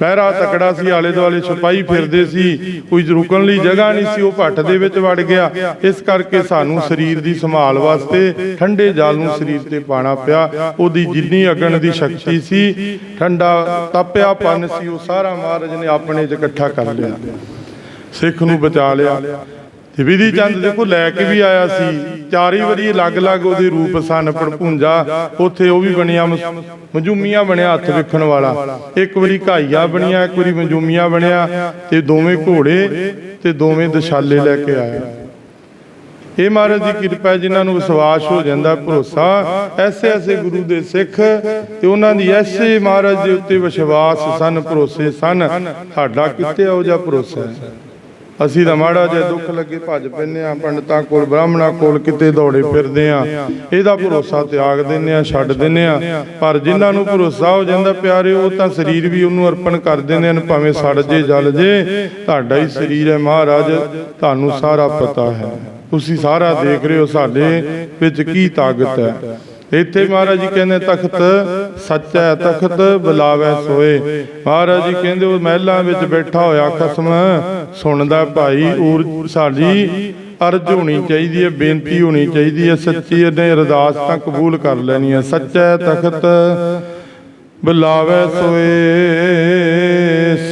ਪਹਿਰਾ ਤਕੜਾ ਸੀ, ਆਲੇ ਦੁਆਲੇ ਸਿਪਾਹੀ ਫਿਰਦੇ ਸੀ, ਕੋਈ ਰੁਕਣ ਲਈ ਜਗ੍ਹਾ ਨਹੀਂ ਸੀ, ਉਹ ਭੱਠ ਦੇ ਵਿੱਚ ਵੜ ਗਿਆ। ਇਸ ਕਰਕੇ ਸਾਨੂੰ ਸਰੀਰ ਦੀ ਸੰਭਾਲ ਵਾਸਤੇ, ਠੰਡੇ ਜਲ ਨੂੰ ਸਰੀਰ ਤੇ ਪਾਣਾ ਪਿਆ। ਉਹਦੀ ਜਿੰਨੀ ਅਗਣ ਦੀ ਸ਼ਕਤੀ ਸੀ, ਠੰਡਾ ਤਪਿਆ ਪਨ ਸੀ, ਉਹ ਸਾਰਾ ਮਹਾਰਾਜ ਨੇ ਆਪਣੇ 'ਚ ਇਕੱਠਾ ਕਰ ਲਿਆ। ਸਿੱਖ ਨੂੰ ਬਚਾ ਲਿਆ। ਤੇ ਵਿਧੀ ਚੰਦ ਦੇਖੋ ਲੈ ਕੇ ਵੀ ਆਇਆ ਸੀ। ਚਾਰੀ ਵਾਰੀ ਅਲੱਗ-ਅਲੱਗ ਉਹਦੇ ਰੂਪ ਸਨ ਪੜਪੁੰਜਾ ਉੱਥੇ ਉਹ ਵੀ ਬਣਿਆ ਮਜੂਮੀਆਂ ਬਣਿਆ ਹੱਥ ਵੇਖਣ ਵਾਲਾ। ਇੱਕ ਵਾਰੀ ਘਾਈਆ ਬਣਿਆ ਇੱਕ ਵਾਰੀ ਮਜੂਮੀਆਂ ਬਣਿਆ ਤੇ ਦੋਵੇਂ ਘੋੜੇ ਤੇ ਦੋਵੇਂ ਦਸ਼ਾਲੇ ਲੈ ਕੇ ਆਇਆ। ਇਹ ਮਹਾਰਾਜ ਦੀ ਕਿਰਪਾ ਜਿਨ੍ਹਾਂ ਨੂੰ ਵਿਸ਼ਵਾਸ ਹੋ ਜਾਂਦਾ ਭਰੋਸਾ ਐਸੇ ਐਸੇ ਗੁਰੂ ਦੇ ਸਿੱਖ ਤੇ ਉਹਨਾਂ ਦੀ ਐਸੇ ਮਹਾਰਾਜ ਦੇ ਉੱਤੇ ਵਿਸ਼ਵਾਸ ਸਨ ਭਰੋਸੇ ਸਨ। ਸਾਡਾ ਕਿਤੇ ਇਹੋ ਜਿਹਾ ਭਰੋਸਾ ਹੈ। ਅਸੀਂ ਤਾਂ ਮਾੜਾ ਜਿਹਾ ਦੁੱਖ ਲੱਗੇ, ਭੱਜ ਪੈਂਦੇ ਆ ਪੰਡਤਾਂ ਕੋਲ, ਬ੍ਰਾਹਮਣਾਂ ਕੋਲ ਕਿਤੇ ਦੌੜੇ ਫਿਰਦੇ ਆ ਇਹਦਾ ਭਰੋਸਾ ਤਿਆਗ ਦਿੰਦੇ ਆ ਛੱਡ ਦਿੰਦੇ ਆ ਪਰ ਜਿਨ੍ਹਾਂ ਨੂੰ ਭਰੋਸਾ ਹੋ ਜਾਂਦਾ ਪਿਆਰੇ, ਉਹ ਤਾਂ ਸਰੀਰ ਵੀ ਉਹਨੂੰ ਅਰਪਣ ਕਰ ਦਿੰਦੇ ਹਨ, ਭਾਵੇਂ ਸੜ ਜੇ, ਜਲ ਜੇ। ਤੁਹਾਡਾ ਹੀ ਸਰੀਰ ਹੈ ਮਹਾਰਾਜ, ਤੁਹਾਨੂੰ ਸਾਰਾ ਪਤਾ ਹੈ। ਤੁਸੀਂ ਸਾਰਾ ਦੇਖ ਰਹੇ ਹੋ ਸਾਡੇ ਵਿੱਚ ਕੀ ਤਾਕਤ ਹੈ। ਇੱਥੇ ਮਹਾਰਾਜ ਜੀ ਕਹਿੰਦੇ, ਤਖਤ ਸੱਚਾ ਤਖਤ ਬੁਲਾਵੇ ਸੋਏ। ਮਹਾਰਾਜ ਜੀ ਕਹਿੰਦੇ, ਉਹ ਮਹਿਲਾਂ ਵਿੱਚ ਬੈਠਾ ਹੋਇਆ ਖਸਮ ਸੁਣਦਾ ਭਾਈ ਔਰ ਸਾਡੀ ਅਰਜ਼ ਹੋਣੀ ਚਾਹੀਦੀ ਹੈ, ਬੇਨਤੀ ਹੋਣੀ ਚਾਹੀਦੀ ਹੈ, ਸੱਚੀ ਇਹਨੇ ਅਰਦਾਸ ਤਾਂ ਕਬੂਲ ਕਰ ਲੈਣੀ ਹੈ। ਸੱਚਾ ਤਖਤ ਬੁਲਾਵੇ ਸੋਏ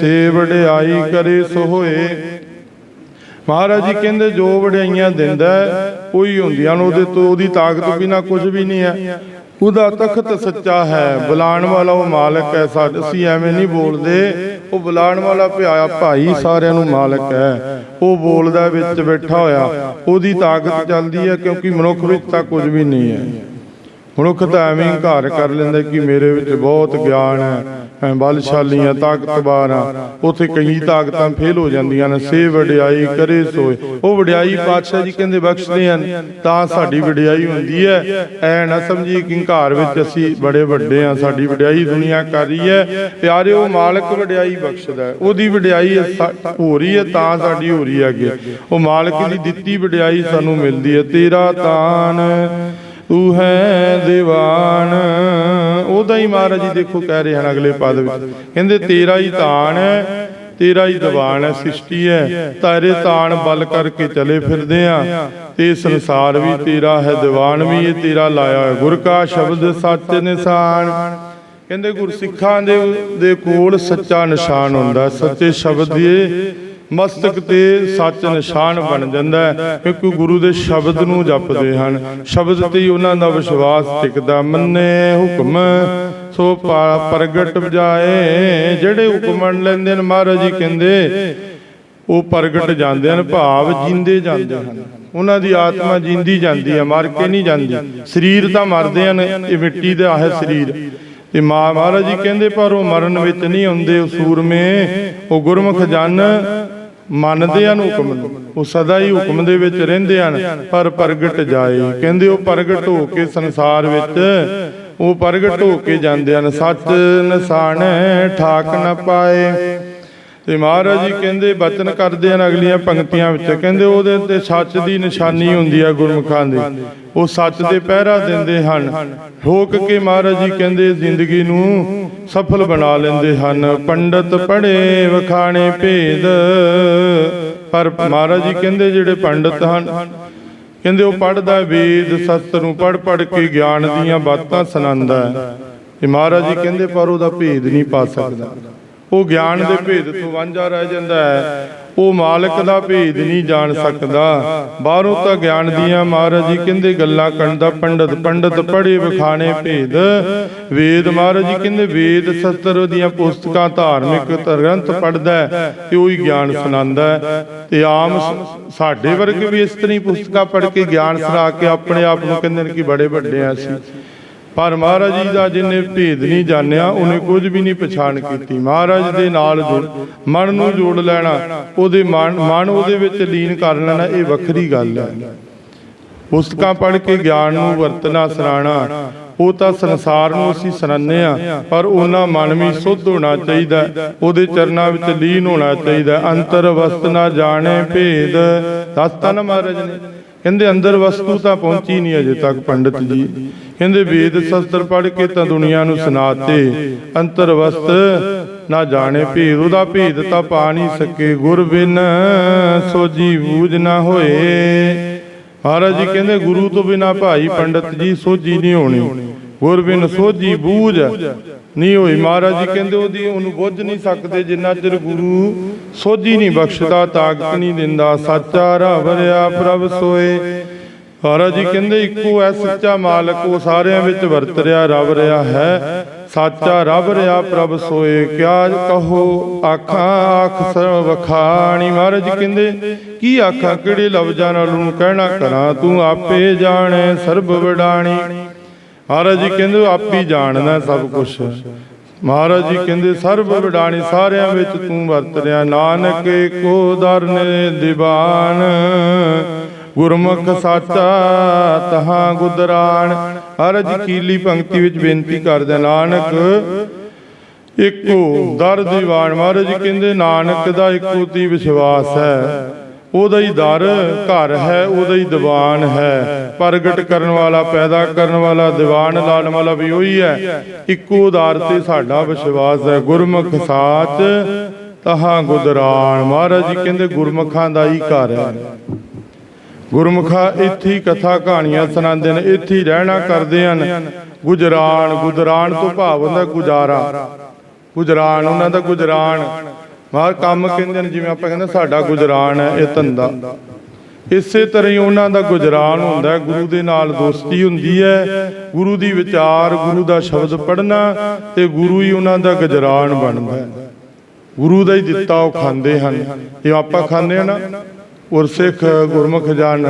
ਸੇ ਆਈ ਕਰੇ ਸੋਏ। ਮਹਾਰਾਜ ਜੀ ਕਹਿੰਦੇ ਜੋ ਵਡਿਆਈਆਂ ਦਿੰਦਾ ਉਹੀ ਹੁੰਦੀਆਂ ਨੇ ਉਹਦੇ ਤੋਂ ਉਹਦੀ ਤਾਕਤ ਬਿਨਾ ਕੁਝ ਵੀ ਨਹੀਂ ਹੈ। ਉਹਦਾ ਤਖਤ ਸੱਚਾ ਹੈ ਬੁਲਾਉਣ ਵਾਲਾ ਉਹ ਮਾਲਕ ਹੈ ਸਾਡੇ ਅਸੀਂ ਐਵੇਂ ਨਹੀਂ ਬੋਲਦੇ। ਉਹ ਬੁਲਾਉਣ ਵਾਲਾ ਪਿਆਇਆ ਭਾਈ ਸਾਰਿਆਂ ਨੂੰ ਮਾਲਕ ਹੈ। ਉਹ ਬੋਲਦਾ ਵਿੱਚ ਬੈਠਾ ਹੋਇਆ। ਉਹਦੀ ਤਾਕਤ ਚੱਲਦੀ ਹੈ ਕਿਉਂਕਿ ਮਨੁੱਖ ਵਿੱਚ ਤਾਂ ਕੁਝ ਵੀ ਨਹੀਂ ਹੈ। ਮਨੁੱਖ ਤਾਂ ਐਵੇਂ ਹੰਕਾਰ ਕਰ ਲੈਂਦਾ ਕਿ ਮੇਰੇ ਵਿੱਚ ਬਹੁਤ ਗਿਆਨ ਹੈ ਮੈਂ ਬਲਸ਼ਾਲੀ ਹਾਂ ਤਾਕਤਵਾਰ ਹਾਂ ਉਥੇ ਕਈ ਤਾਕਤਾਂ ਫੇਲ ਹੋ ਜਾਂਦੀਆਂ ਨੇ, ਸੇ ਵਡਿਆਈ ਕਰੇ ਸੋਏ। ਉਹ ਵਡਿਆਈ ਪਾਤਸ਼ਾਹ ਜੀ ਕਹਿੰਦੇ ਬਖਸ਼ਦੇ ਹਨ, ਤਾਂ ਸਾਡੀ ਵਡਿਆਈ ਹੁੰਦੀ ਹੈ। ਐ ਨਾ ਸਮਝੀ ਕਿ ਹੰਕਾਰ ਵਿੱਚ ਅਸੀਂ ਬੜੇ ਵੱਡੇ ਹਾਂ, ਸਾਡੀ ਵਡਿਆਈ ਦੁਨੀਆ ਕਰ ਰਹੀ ਹੈ। ਪਿਆਰੇ, ਉਹ ਮਾਲਕ ਵਡਿਆਈ ਬਖਸ਼ਦਾ ਉਹਦੀ ਵਡਿਆਈ ਹੋ ਰਹੀ ਹੈ, ਤਾਂ ਸਾਡੀ ਹੋ ਰਹੀ ਹੈ ਅੱਗੇ। ਉਹ ਮਾਲਕ ਦੀ ਦਿੱਤੀ ਵਡਿਆਈ ਸਾਨੂੰ ਮਿਲਦੀ ਹੈ, ਤੇਰਾ ਤਾਨ ਤੂੰ ਹੈ ਦੀਵਾਨ। ਉਹਦਾ ਹੀ ਮਹਾਰਾਜ ਜੀ ਦੇਖੋ ਕਹਿ ਰਹੇ ਹਨ ਅਗਲੇ ਪਦ ਵਿੱਚ। ਕਹਿੰਦੇ, ਤੇਰਾ ਹੀ ਤਾਣ ਹੈ, ਤੇਰਾ ਹੀ ਦੀਵਾਨ ਹੈ, ਸ੍ਰਿਸ਼ਟੀ ਹੈ। ਤਾਰੇ ਤਾਣ ਬਲ ਕਰਕੇ ਚਲੇ ਫਿਰਦੇ ਆ। ਤੇ ਸੰਸਾਰ ਵੀ ਤੇਰਾ ਹੈ, ਦੀਵਾਨ ਵੀ ਇਹ ਤੇਰਾ ਲਾਇਆ ਹੈ ਗੁਰ ਕਾ ਸ਼ਬਦ ਸੱਚ ਨਿਸ਼ਾਨ। ਕਹਿੰਦੇ, ਗੁਰਸਿੱਖਾਂ ਦੇ ਦੇ ਕੋਲ ਸੱਚਾ ਨਿਸ਼ਾਨ ਹੁੰਦਾ। ਸੱਚੇ ਸ਼ਬਦ ਦੀ ਮਸਤਕ ਤੇ ਸੱਚ ਨਿਸ਼ਾਨ ਬਣ ਜਾਂਦਾ ਹੈ। ਕਿਉਂਕਿ ਗੁਰੂ ਦੇ ਸ਼ਬਦ ਨੂੰ ਜਪਦੇ ਹਨ। ਸ਼ਬਦ ਤੇ ਹੀ ਉਹਨਾਂ ਦਾ ਵਿਸ਼ਵਾਸ ਟਿਕਦਾ। ਮੰਨੇ ਹੁਕਮ, ਸੋ ਪ੍ਰਗਟ ਬਜਾਏ ਜਿਹੜੇ ਹੁਕਮ ਲੈਂਦੇ ਨੇ ਮਹਾਰਾਜ ਜੀ ਕਹਿੰਦੇ, ਉਹ ਪ੍ਰਗਟ ਜਾਂਦੇ ਹਨ, ਭਾਵ ਜਿੰਦੇ ਜਾਂਦੇ ਹਨ। ਉਹਨਾਂ ਦੀ ਆਤਮਾ ਜਿੰਦੀ ਜਾਂਦੀ ਹੈ, ਮਰ ਕੇ ਨਹੀਂ ਜਾਂਦੀ। ਸਰੀਰ ਤਾਂ ਮਰਦੇ ਹਨ, ਇਹ ਮਿੱਟੀ ਦਾ ਹੈ ਸਰੀਰ। ਤੇ ਮਾ ਮਹਾਰਾਜ ਜੀ ਕਹਿੰਦੇ, ਪਰ ਉਹ ਮਰਨ ਵਿੱਚ ਨਹੀਂ ਆਉਂਦੇ, ਉਹ ਸੂਰਮੇ, ਉਹ ਗੁਰਮੁਖ ਜਨ। ਮੰਨਦੇ ਹਨ ਹੁਕਮ ਨੂੰ ਉਹ ਸਦਾ ਹੀ ਹੁਕਮ ਦੇ ਵਿੱਚ ਰਹਿੰਦੇ ਹਨ, ਪਰ ਪ੍ਰਗਟ ਜਾਏ। ਕਹਿੰਦੇ ਉਹ ਪ੍ਰਗਟ ਹੋ ਕੇ ਸੰਸਾਰ ਵਿੱਚ, ਉਹ ਪ੍ਰਗਟ ਹੋ ਕੇ ਜਾਂਦੇ ਹਨ। ਸੱਚ ਨਿਸ਼ਾਨ ਠਾਕ ਨਾ ਪਾਏ। ਤੇ ਮਹਾਰਾਜ ਜੀ ਕਹਿੰਦੇ ਬਚਨ ਕਰਦੇ ਹਨ ਅਗਲੀਆਂ ਪੰਕਤੀਆਂ ਵਿੱਚ। ਕਹਿੰਦੇ ਉਹਦੇ ਤੇ ਸੱਚ ਦੀ ਨਿਸ਼ਾਨੀ ਹੁੰਦੀ ਹੈ ਗੁਰਮੁਖਾਂ ਦੀ। ਉਹ ਸੱਚ ਦੇ ਪਹਿਰਾ ਦਿੰਦੇ ਹਨ। ਠੋਕ ਕੇ ਮਹਾਰਾਜ ਜੀ ਕਹਿੰਦੇ ਜ਼ਿੰਦਗੀ ਨੂੰ ਸਫਲ ਬਣਾ ਲੈਂਦੇ ਹਨ। ਪੰਡਤ ਪੜ੍ਹੇ ਵਖਾਣੇ ਭੇਦ। ਪਰ ਮਹਾਰਾਜ ਜੀ ਕਹਿੰਦੇ ਜਿਹੜੇ ਪੰਡਤ ਹਨ, ਕਹਿੰਦੇ ਉਹ ਪੜਦਾ ਵੇਦ, ਸਸਤਰ ਨੂੰ ਪੜ੍ਹ ਪੜ੍ਹ ਕੇ ਗਿਆਨ ਦੀਆਂ ਬਾਤਾਂ ਸੁਣਾਉਂਦਾ ਹੈ। ਤੇ ਮਹਾਰਾਜ ਜੀ ਕਹਿੰਦੇ ਪਰ ਉਹਦਾ ਭੇਦ ਨਹੀਂ ਪਾ ਸਕਦਾ। ਉਹ ਗਿਆਨ ਦੇ ਭੇਦ ਤੋਂ ਵਾਂਝਾ ਰਹਿ ਜਾਂਦਾ ਹੈ। ਉਹ ਮਾਲਕ ਦਾ ਭੇਦ ਨਹੀਂ ਜਾਣ ਸਕਦਾ। ਬਾਹਰੋਂ ਤਾਂ ਗਿਆਨ ਦੀਆਂ ਮਹਾਰਾਜ ਜੀ ਕਹਿੰਦੇ ਗੱਲਾਂ ਕਰਨ ਦਾ ਪੰਡਤ ਪੰਡਤ ਪੜ੍ਹੇ ਵਿਖਾਣੇ ਭੇਦ। ਵੇਦ ਮਹਾਰਾਜ ਜੀ ਕਹਿੰਦੇ ਵੇਦ ਸ਼ਸਤਰ ਦੀਆਂ ਪੁਸਤਕਾਂ ਧਾਰਮਿਕ ਗ੍ਰੰਥ ਪੜ੍ਹਦਾ ਤੇ ਉਹੀ ਗਿਆਨ ਸੁਣਾਉਂਦਾ ਹੈ। ਤੇ ਆਮ ਸਾਡੇ ਵਰਗੇ ਵੀ ਇਸ ਤਰ੍ਹਾਂ ਪੁਸਤਕਾਂ ਪੜ੍ਹ ਕੇ ਗਿਆਨ ਸੁਣਾ ਕੇ ਆਪਣੇ ਆਪ ਨੂੰ ਕਹਿੰਦੇ ਨੇ ਕਿ ਬੜੇ ਵੱਡੇ ਆ ਅਸੀਂ। ਪਰ ਮਹਾਰਾਜ ਜੀ ਦਾ ਜਿਹਨੇ ਭੇਦ ਨਹੀਂ ਜਾਣਿਆ ਉਹਨੇ ਕੁਝ ਵੀ ਨਹੀਂ ਪਛਾਣ ਕੀਤੀ। ਮਹਾਰਾਜ ਦੇ ਨਾਲ ਜੁੜ ਮਨ ਨੂੰ ਜੋੜ ਲੈਣਾ ਉਹਦੇ ਮਨ ਉਹਦੇ ਵਿੱਚ ਲੀਨ ਕਰ ਲੈਣਾ ਇਹ ਵੱਖਰੀ ਗੱਲ ਹੈ। ਪੁਸਤਕਾਂ ਪੜ੍ਹ ਕੇ ਗਿਆਨ ਨੂੰ ਵਰਤਣਾ ਸਰਾਣਾ ਉਹ ਤਾਂ ਸੰਸਾਰ ਨੂੰ ਅਸੀਂ ਸੁਣਾਉਂਦੇ ਆ ਪਰ ਉਹਨਾਂ ਮਨ ਵੀ ਸੁੱਧ ਹੋਣਾ ਚਾਹੀਦਾ। ਉਹਦੇ ਚਰਨਾਂ ਵਿੱਚ ਲੀਨ ਹੋਣਾ ਚਾਹੀਦਾ। ਅੰਤਰ ਵਸਤ ਨਾ ਜਾਣੇ ਭੇਦ। ਦੱਸਤਾ ਨਾ ਮਹਾਰਾਜ ਨੇ। ਕਹਿੰਦੇ ਅੰਦਰ ਵਸਤੂ ਤਾਂ ਪਹੁੰਚੀ ਨਹੀਂ ਅਜੇ ਤੱਕ ਪੰਡਤ ਜੀ। ਕਹਿੰਦੇ ਵੇਦ ਸ਼ਸਤਰ ਪੜ੍ਹ ਕੇ ਤਾਂ ਦੁਨੀਆ ਨੂੰ ਸੁਣਾਤੇ। ਅੰਤਰ ਵਸਤ ਨਾ ਜਾਣੇ ਭੇਦ, ਉਹਦਾ ਭੇਦ ਤਾਂ ਪਾ ਨਹੀਂ ਸਕੇ। ਗੁਰ ਬਿਨ ਸੋਜੀ ਬੂਝ ਨਾ ਹੋਏ। ਮਹਾਰਾਜ ਜੀ ਕਹਿੰਦੇ ਗੁਰੂ ਤੋਂ ਬਿਨਾ ਭਾਈ ਪੰਡਤ ਜੀ ਸੋਝੀ ਨਹੀਂ ਹੋਣੀ। ਗੁਰ ਬਿਨ ਸੋਝੀ ਬੂਝ। ਨਹੀਂ ਹੋਈ ਮਹਾਰਾਜ ਜੀ ਕਹਿੰਦੇ ਉਹਦੀ ਉਹਨੂੰ ਬੁੱਝ ਨਹੀਂ ਸਕਦੇ ਜਿੰਨਾ ਚਿਰ ਗੁਰੂ ਸੋਝੀ ਨਹੀਂ ਬਖਸ਼ਦਾ ਤਾਕਤ ਨਹੀਂ ਦਿੰਦਾ ਸਾਚਾ ਰਵ ਰਿਆ ਪ੍ਰਭ ਸੋਏ। ਮਹਾਰਾਜ ਜੀ ਕਹਿੰਦੇ ਇੱਕੋ ਐ ਸੱਚਾ ਮਾਲਕ ਉਹ ਸਾਰਿਆਂ ਵਿੱਚ ਵਰਤ ਰਿਹਾ ਰਵ ਰਿਹਾ ਹੈ। ਸਾਚਾ ਰਬ ਰਿਆ ਪ੍ਰਭ ਸੋਏ। ਕਿਆ ਕਹੋ ਆਖਾਂ ਆਖ ਸਰਵ ਵਖਾਣੀ। ਮਹਾਰਾਜ ਕਹਿੰਦੇ ਕੀ ਆਖਾਂ ਕਿਹੜੇ ਲਫ਼ਜ਼ਾਂ ਨਾਲ ਉਹਨੂੰ ਕਹਿਣਾ ਕਰਾਂ? ਤੂੰ ਆਪੇ ਜਾਣੇ ਸਰਬ ਵਡਾਣੀ। ਮਹਾਰਾਜ ਜੀ ਕਹਿੰਦੇ ਆਪ ਹੀ ਜਾਣਦਾ ਸਭ ਕੁਝ ਮਹਾਰਾਜ ਜੀ ਕਹਿੰਦੇ, ਸਰਬ ਵਡਾਣੀ ਸਾਰਿਆਂ ਵਿੱਚ ਤੂੰ ਵਰਤ ਰਿਹਾ ਨਾਨਕ ਏਕੋ ਦਰਨੇ ਦੀਵਾਨ। ਗੁਰਮੁਖ ਸਾਚਾ ਤਹਾਂ ਗੁਦਰਾਣ। ਮਹਾਰਾਜ ਕੀਲੀ ਪੰਕਤੀ ਵਿੱਚ ਬੇਨਤੀ ਕਰਦੇ ਨਾਨਕ ਇੱਕੋ ਦਰ ਦੀਵਾਨ। ਮਹਾਰਾਜ ਜੀ ਕਹਿੰਦੇ, ਨਾਨਕ ਦਾ ਇੱਕੋ ਦੀ ਵਿਸ਼ਵਾਸ ਹੈ। ਉਹਦਾ ਹੀ ਦਰ ਘਰ ਹੈ, ਉਹਦਾ ਹੀ ਦੀਵਾਨ ਹੈ। ਪ੍ਰਗਟ ਕਰਨ ਵਾਲਾ, ਪੈਦਾ ਕਰਨ ਵਾਲਾ, ਦੀਵਾਨ ਲਾਣ ਵਾਲਾ ਵੀ ਉਹੀ ਹੈ। ਇੱਕੋ ਦਰ ਤੇ ਸਾਡਾ ਵਿਸ਼ਵਾਸ ਹੈ। ਗੁਰਮੁਖ ਸਾਚ ਤਹਾਂ ਗੁਦਰਾਣ। ਮਹਾਰਾਜ ਜੀ ਕਹਿੰਦੇ, ਗੁਰਮੁਖਾਂ ਦਾ ਹੀ ਘਰ ਹੈ। ਗੁਰਮੁਖਾ ਇੱਥੇ ਕਥਾ ਕਹਾਣੀਆਂ ਸੁਣਾਉਂਦੇ ਨੇ, ਇੱਥੇ ਰਹਿਣਾ ਕਰਦੇ ਹਨ। ਗੁਜਰਾਨ ਗੁਜਰਾਨ ਤੋਂ ਭਾਵ ਹੁੰਦਾ ਗੁਜ਼ਾਰਾ। ਗੁਜਰਾਨ ਉਹਨਾਂ ਦਾ ਗੁਜਰਾਨ ਮਾਰ ਕੰਮ ਕਹਿੰਦੇ ਨੇ, ਜਿਵੇਂ ਆਪਾਂ ਕਹਿੰਦੇ ਸਾਡਾ ਗੁਜਰਾਨ ਹੈ, ਇਹ ਧੰਦਾ। ਇਸੇ ਤਰ੍ਹਾਂ ਹੀ ਉਹਨਾਂ ਦਾ ਗੁਜਰਾਨ ਹੁੰਦਾ ਗੁਰੂ ਦੇ ਨਾਲ ਦੋਸਤੀ ਹੁੰਦੀ ਹੈ, ਗੁਰੂ ਦੀ ਵਿਚਾਰ, ਗੁਰੂ ਦਾ ਸ਼ਬਦ ਪੜ੍ਹਨਾ ਤੇ ਗੁਰੂ ਹੀ ਉਹਨਾਂ ਦਾ ਗੁਜਰਾਨ ਬਣਦਾ ਹੈ। ਗੁਰੂ ਦਾ ਹੀ ਦਿੱਤਾ ਉਹ ਖਾਂਦੇ ਹਨ। ਜੇ ਆਪਾਂ ਖਾਂਦੇ ਆ ਨਾ। ਔਰ ਸਿੱਖ ਗੁਰਮੁਖ ਜਨ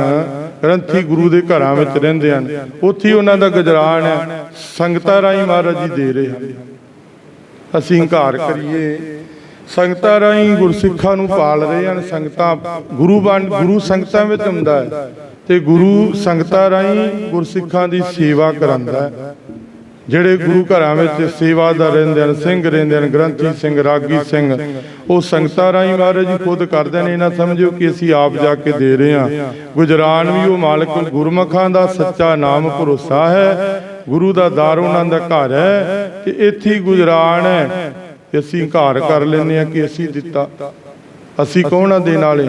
ਗ੍ਰੰਥੀ ਗੁਰੂ ਦੇ ਘਰਾਂ ਵਿੱਚ ਰਹਿੰਦੇ ਹਨ। ਉੱਥੇ ਉਹਨਾਂ ਦਾ ਗੁਜਰਾਨ ਸੰਗਤਾਂ ਰਾਹੀਂ ਮਹਾਰਾਜ ਜੀ ਦੇ ਰਹੇ ਹਨ। ਅਸੀਂ ਹੰਕਾਰ ਕਰੀਏ। ਸੰਗਤਾਂ ਰਾਹੀਂ ਗੁਰਸਿੱਖਾਂ ਨੂੰ ਪਾਲ ਰਹੇ ਹਨ। ਸੰਗਤਾਂ ਗੁਰੂ ਬਣ ਗੁਰੂ ਸੰਗਤਾਂ ਵਿੱਚ ਹੁੰਦਾ ਹੈ ਤੇ ਗੁਰੂ ਸੰਗਤਾਂ ਰਾਹੀਂ ਗੁਰਸਿੱਖਾਂ ਦੀ ਸੇਵਾ ਕਰਾਂਦਾ ਹੈ। ਜਿਹੜੇ ਗੁਰੂ ਘਰਾਂ ਵਿੱਚ ਸੇਵਾਦਾਰ ਰਹਿੰਦੇ ਹਨ, ਸਿੰਘ ਰਹਿੰਦੇ ਹਨ, ਗ੍ਰੰਥੀ ਸਿੰਘ, ਰਾਗੀ ਸਿੰਘ, ਉਹ ਸੰਗਤਾਂ ਰਾਹੀਂ ਮਹਾਰਾਜ ਜੀ ਖੁਦ ਕਰਦੇ ਨੇ। ਇਹਨਾਂ ਸਮਝੋ ਕਿ ਅਸੀਂ ਆਪ ਜਾ ਕੇ ਦੇ ਰਹੇ ਹਾਂ। ਗੁਜਰਾਨ ਵੀ ਉਹ ਮਾਲਕ ਗੁਰਮਖਾਂ ਦਾ ਸੱਚਾ ਨਾਮ ਭਰੋਸਾ ਹੈ। ਗੁਰੂ ਦਾ ਦਾਰ ਉਹਨਾਂ ਦਾ ਘਰ ਹੈ ਤੇ ਇੱਥੇ ਹੀ ਗੁਜਰਾਨ ਹੈ। ਤੇ ਅਸੀਂ ਹੰਕਾਰ ਕਰ ਲੈਂਦੇ ਹਾਂ ਕਿ ਅਸੀਂ ਦਿੱਤਾ। ਅਸੀਂ ਕੌਣ ਆ ਦੇਣ ਵਾਲੇ?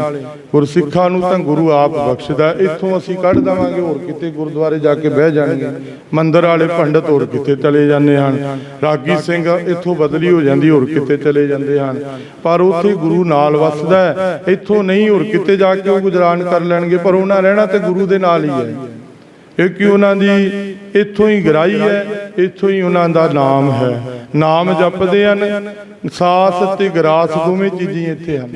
ਗੁਰਸਿੱਖਾਂ ਨੂੰ ਤਾਂ ਗੁਰੂ ਆਪ ਬਖਸ਼ਦਾ। ਇੱਥੋਂ ਅਸੀਂ ਕੱਢ ਦਵਾਂਗੇ, ਹੋਰ ਕਿਤੇ ਗੁਰਦੁਆਰੇ ਜਾ ਕੇ ਬਹਿ ਜਾਣਗੇ। ਮੰਦਰ ਵਾਲੇ ਪੰਡਤ ਹੋਰ ਕਿਤੇ ਚਲੇ ਜਾਂਦੇ ਹਨ। ਰਾਗੀ ਸਿੰਘ ਇੱਥੋਂ ਬਦਲੀ ਹੋ ਜਾਂਦੀ, ਹੋਰ ਕਿਤੇ ਚਲੇ ਜਾਂਦੇ ਹਨ। ਪਰ ਉੱਥੇ ਗੁਰੂ ਨਾਲ ਵਸਦਾ ਇੱਥੋਂ ਨਹੀਂ, ਹੋਰ ਕਿਤੇ ਜਾ ਕੇ ਉਹ ਗੁਜਰਾਨ ਕਰ ਲੈਣਗੇ, ਪਰ ਉਹਨਾਂ ਰਹਿਣਾ ਤੇ ਗੁਰੂ ਦੇ ਨਾਲ ਹੀ ਹੈ। ਕਿਉਂਕਿ ਉਹਨਾਂ ਦੀ ਇੱਥੋਂ ਹੀ ਗਰਾਈ ਹੈ। ਇੱਥੋਂ ਹੀ ਉਹਨਾਂ ਦਾ ਨਾਮ ਹੈ। ਨਾਮ ਜਪਦੇ ਹਨ। ਸਾਸ ਤੇ ਗਰਾਸ ਦੋਵੇਂ ਚੀਜ਼ਾਂ ਇੱਥੇ ਹਨ।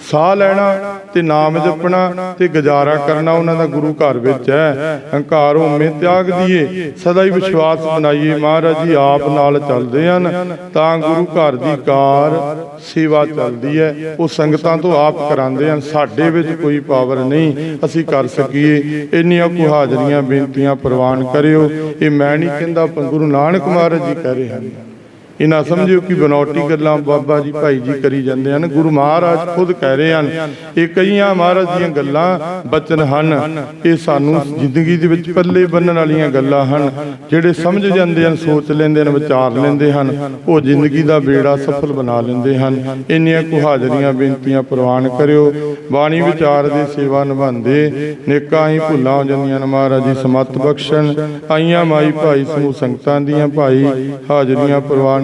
ਸਾਹ ਲੈਣਾ ਤੇ ਨਾਮ ਜਪਣਾ ਤੇ ਗੁਜ਼ਾਰਾ ਕਰਨਾ ਉਹਨਾਂ ਦਾ ਗੁਰੂ ਘਰ ਵਿੱਚ ਹੈ। ਹੰਕਾਰ ਹੋਮੇ ਤਿਆਗ ਦੀਏ, ਸਦਾ ਹੀ ਵਿਸ਼ਵਾਸ ਬਣਾਈਏ। ਮਹਾਰਾਜ ਜੀ ਆਪ ਨਾਲ ਚੱਲਦੇ ਹਨ, ਤਾਂ ਗੁਰੂ ਘਰ ਦੀ ਕਾਰ ਸੇਵਾ ਚੱਲਦੀ ਹੈ। ਉਹ ਸੰਗਤਾਂ ਤੋਂ ਆਪ ਕਰਾਉਂਦੇ ਹਨ। ਸਾਡੇ ਵਿੱਚ ਕੋਈ ਪਾਵਰ ਨਹੀਂ, ਅਸੀਂ ਕਰ ਸਕੀਏ। ਇੰਨੀਆਂ ਕੁ ਹਾਜ਼ਰੀਆਂ, ਬੇਨਤੀਆਂ ਪ੍ਰਵਾਨ ਕਰਿਓ। ਇਹ ਮੈਂ ਨਹੀਂ ਕਹਿੰਦਾ ਗੁਰੂ ਨਾਨਕ ਮਹਾਰਾਜ ਜੀ ਕਹਿ ਰਹੇ ਹਨ। ਇਹ ਨਾ ਸਮਝਿਓ ਕਿ ਬਨੌਟੀ ਗੱਲਾਂ ਬਾਬਾ ਜੀ ਭਾਈ ਜੀ ਕਰੀ ਜਾਂਦੇ ਹਨ। ਗੁਰੂ ਮਹਾਰਾਜ ਖੁਦ ਕਹਿ ਰਹੇ ਹਨ, ਇਹ ਕਈਆਂ ਮਹਾਰਾਜ ਦੀਆਂ ਗੱਲਾਂ ਬਚਨ ਹਨ। ਇਹ ਸਾਨੂੰ ਜ਼ਿੰਦਗੀ ਦੇ ਵਿੱਚ ਪੱਲੇ ਬੰਨਣ ਵਾਲੀਆਂ ਗੱਲਾਂ ਹਨ। ਜਿਹੜੇ ਸਮਝ ਜਾਂਦੇ ਹਨ, ਸੋਚ ਲੈਂਦੇ ਹਨ, ਵਿਚਾਰ ਲੈਂਦੇ ਹਨ, ਉਹ ਜ਼ਿੰਦਗੀ ਦਾ ਬੇੜਾ ਸਫਲ ਬਣਾ ਲੈਂਦੇ ਹਨ। ਇੰਨੀਆਂ ਕੁ ਹਾਜ਼ਰੀਆਂ, ਬੇਨਤੀਆਂ ਪ੍ਰਵਾਨ ਕਰਿਓ। ਬਾਣੀ ਵਿਚਾਰ ਦੀ ਸੇਵਾ ਨਿਭਾਉਂਦੇ ਨੇਕਾਂ ਹੀ ਭੁੱਲਾਂ ਹੋ ਜਾਂਦੀਆਂ ਨੇ ਮਹਾਰਾਜ ਜੀ ਸਮਤ ਬਖਸ਼ਣ। ਆਈਆਂ ਮਾਈ ਭਾਈ ਸਮੂਹ ਸੰਗਤਾਂ ਦੀਆਂ ਭਾਈ ਹਾਜ਼ਰੀਆਂ ਪ੍ਰਵਾਨ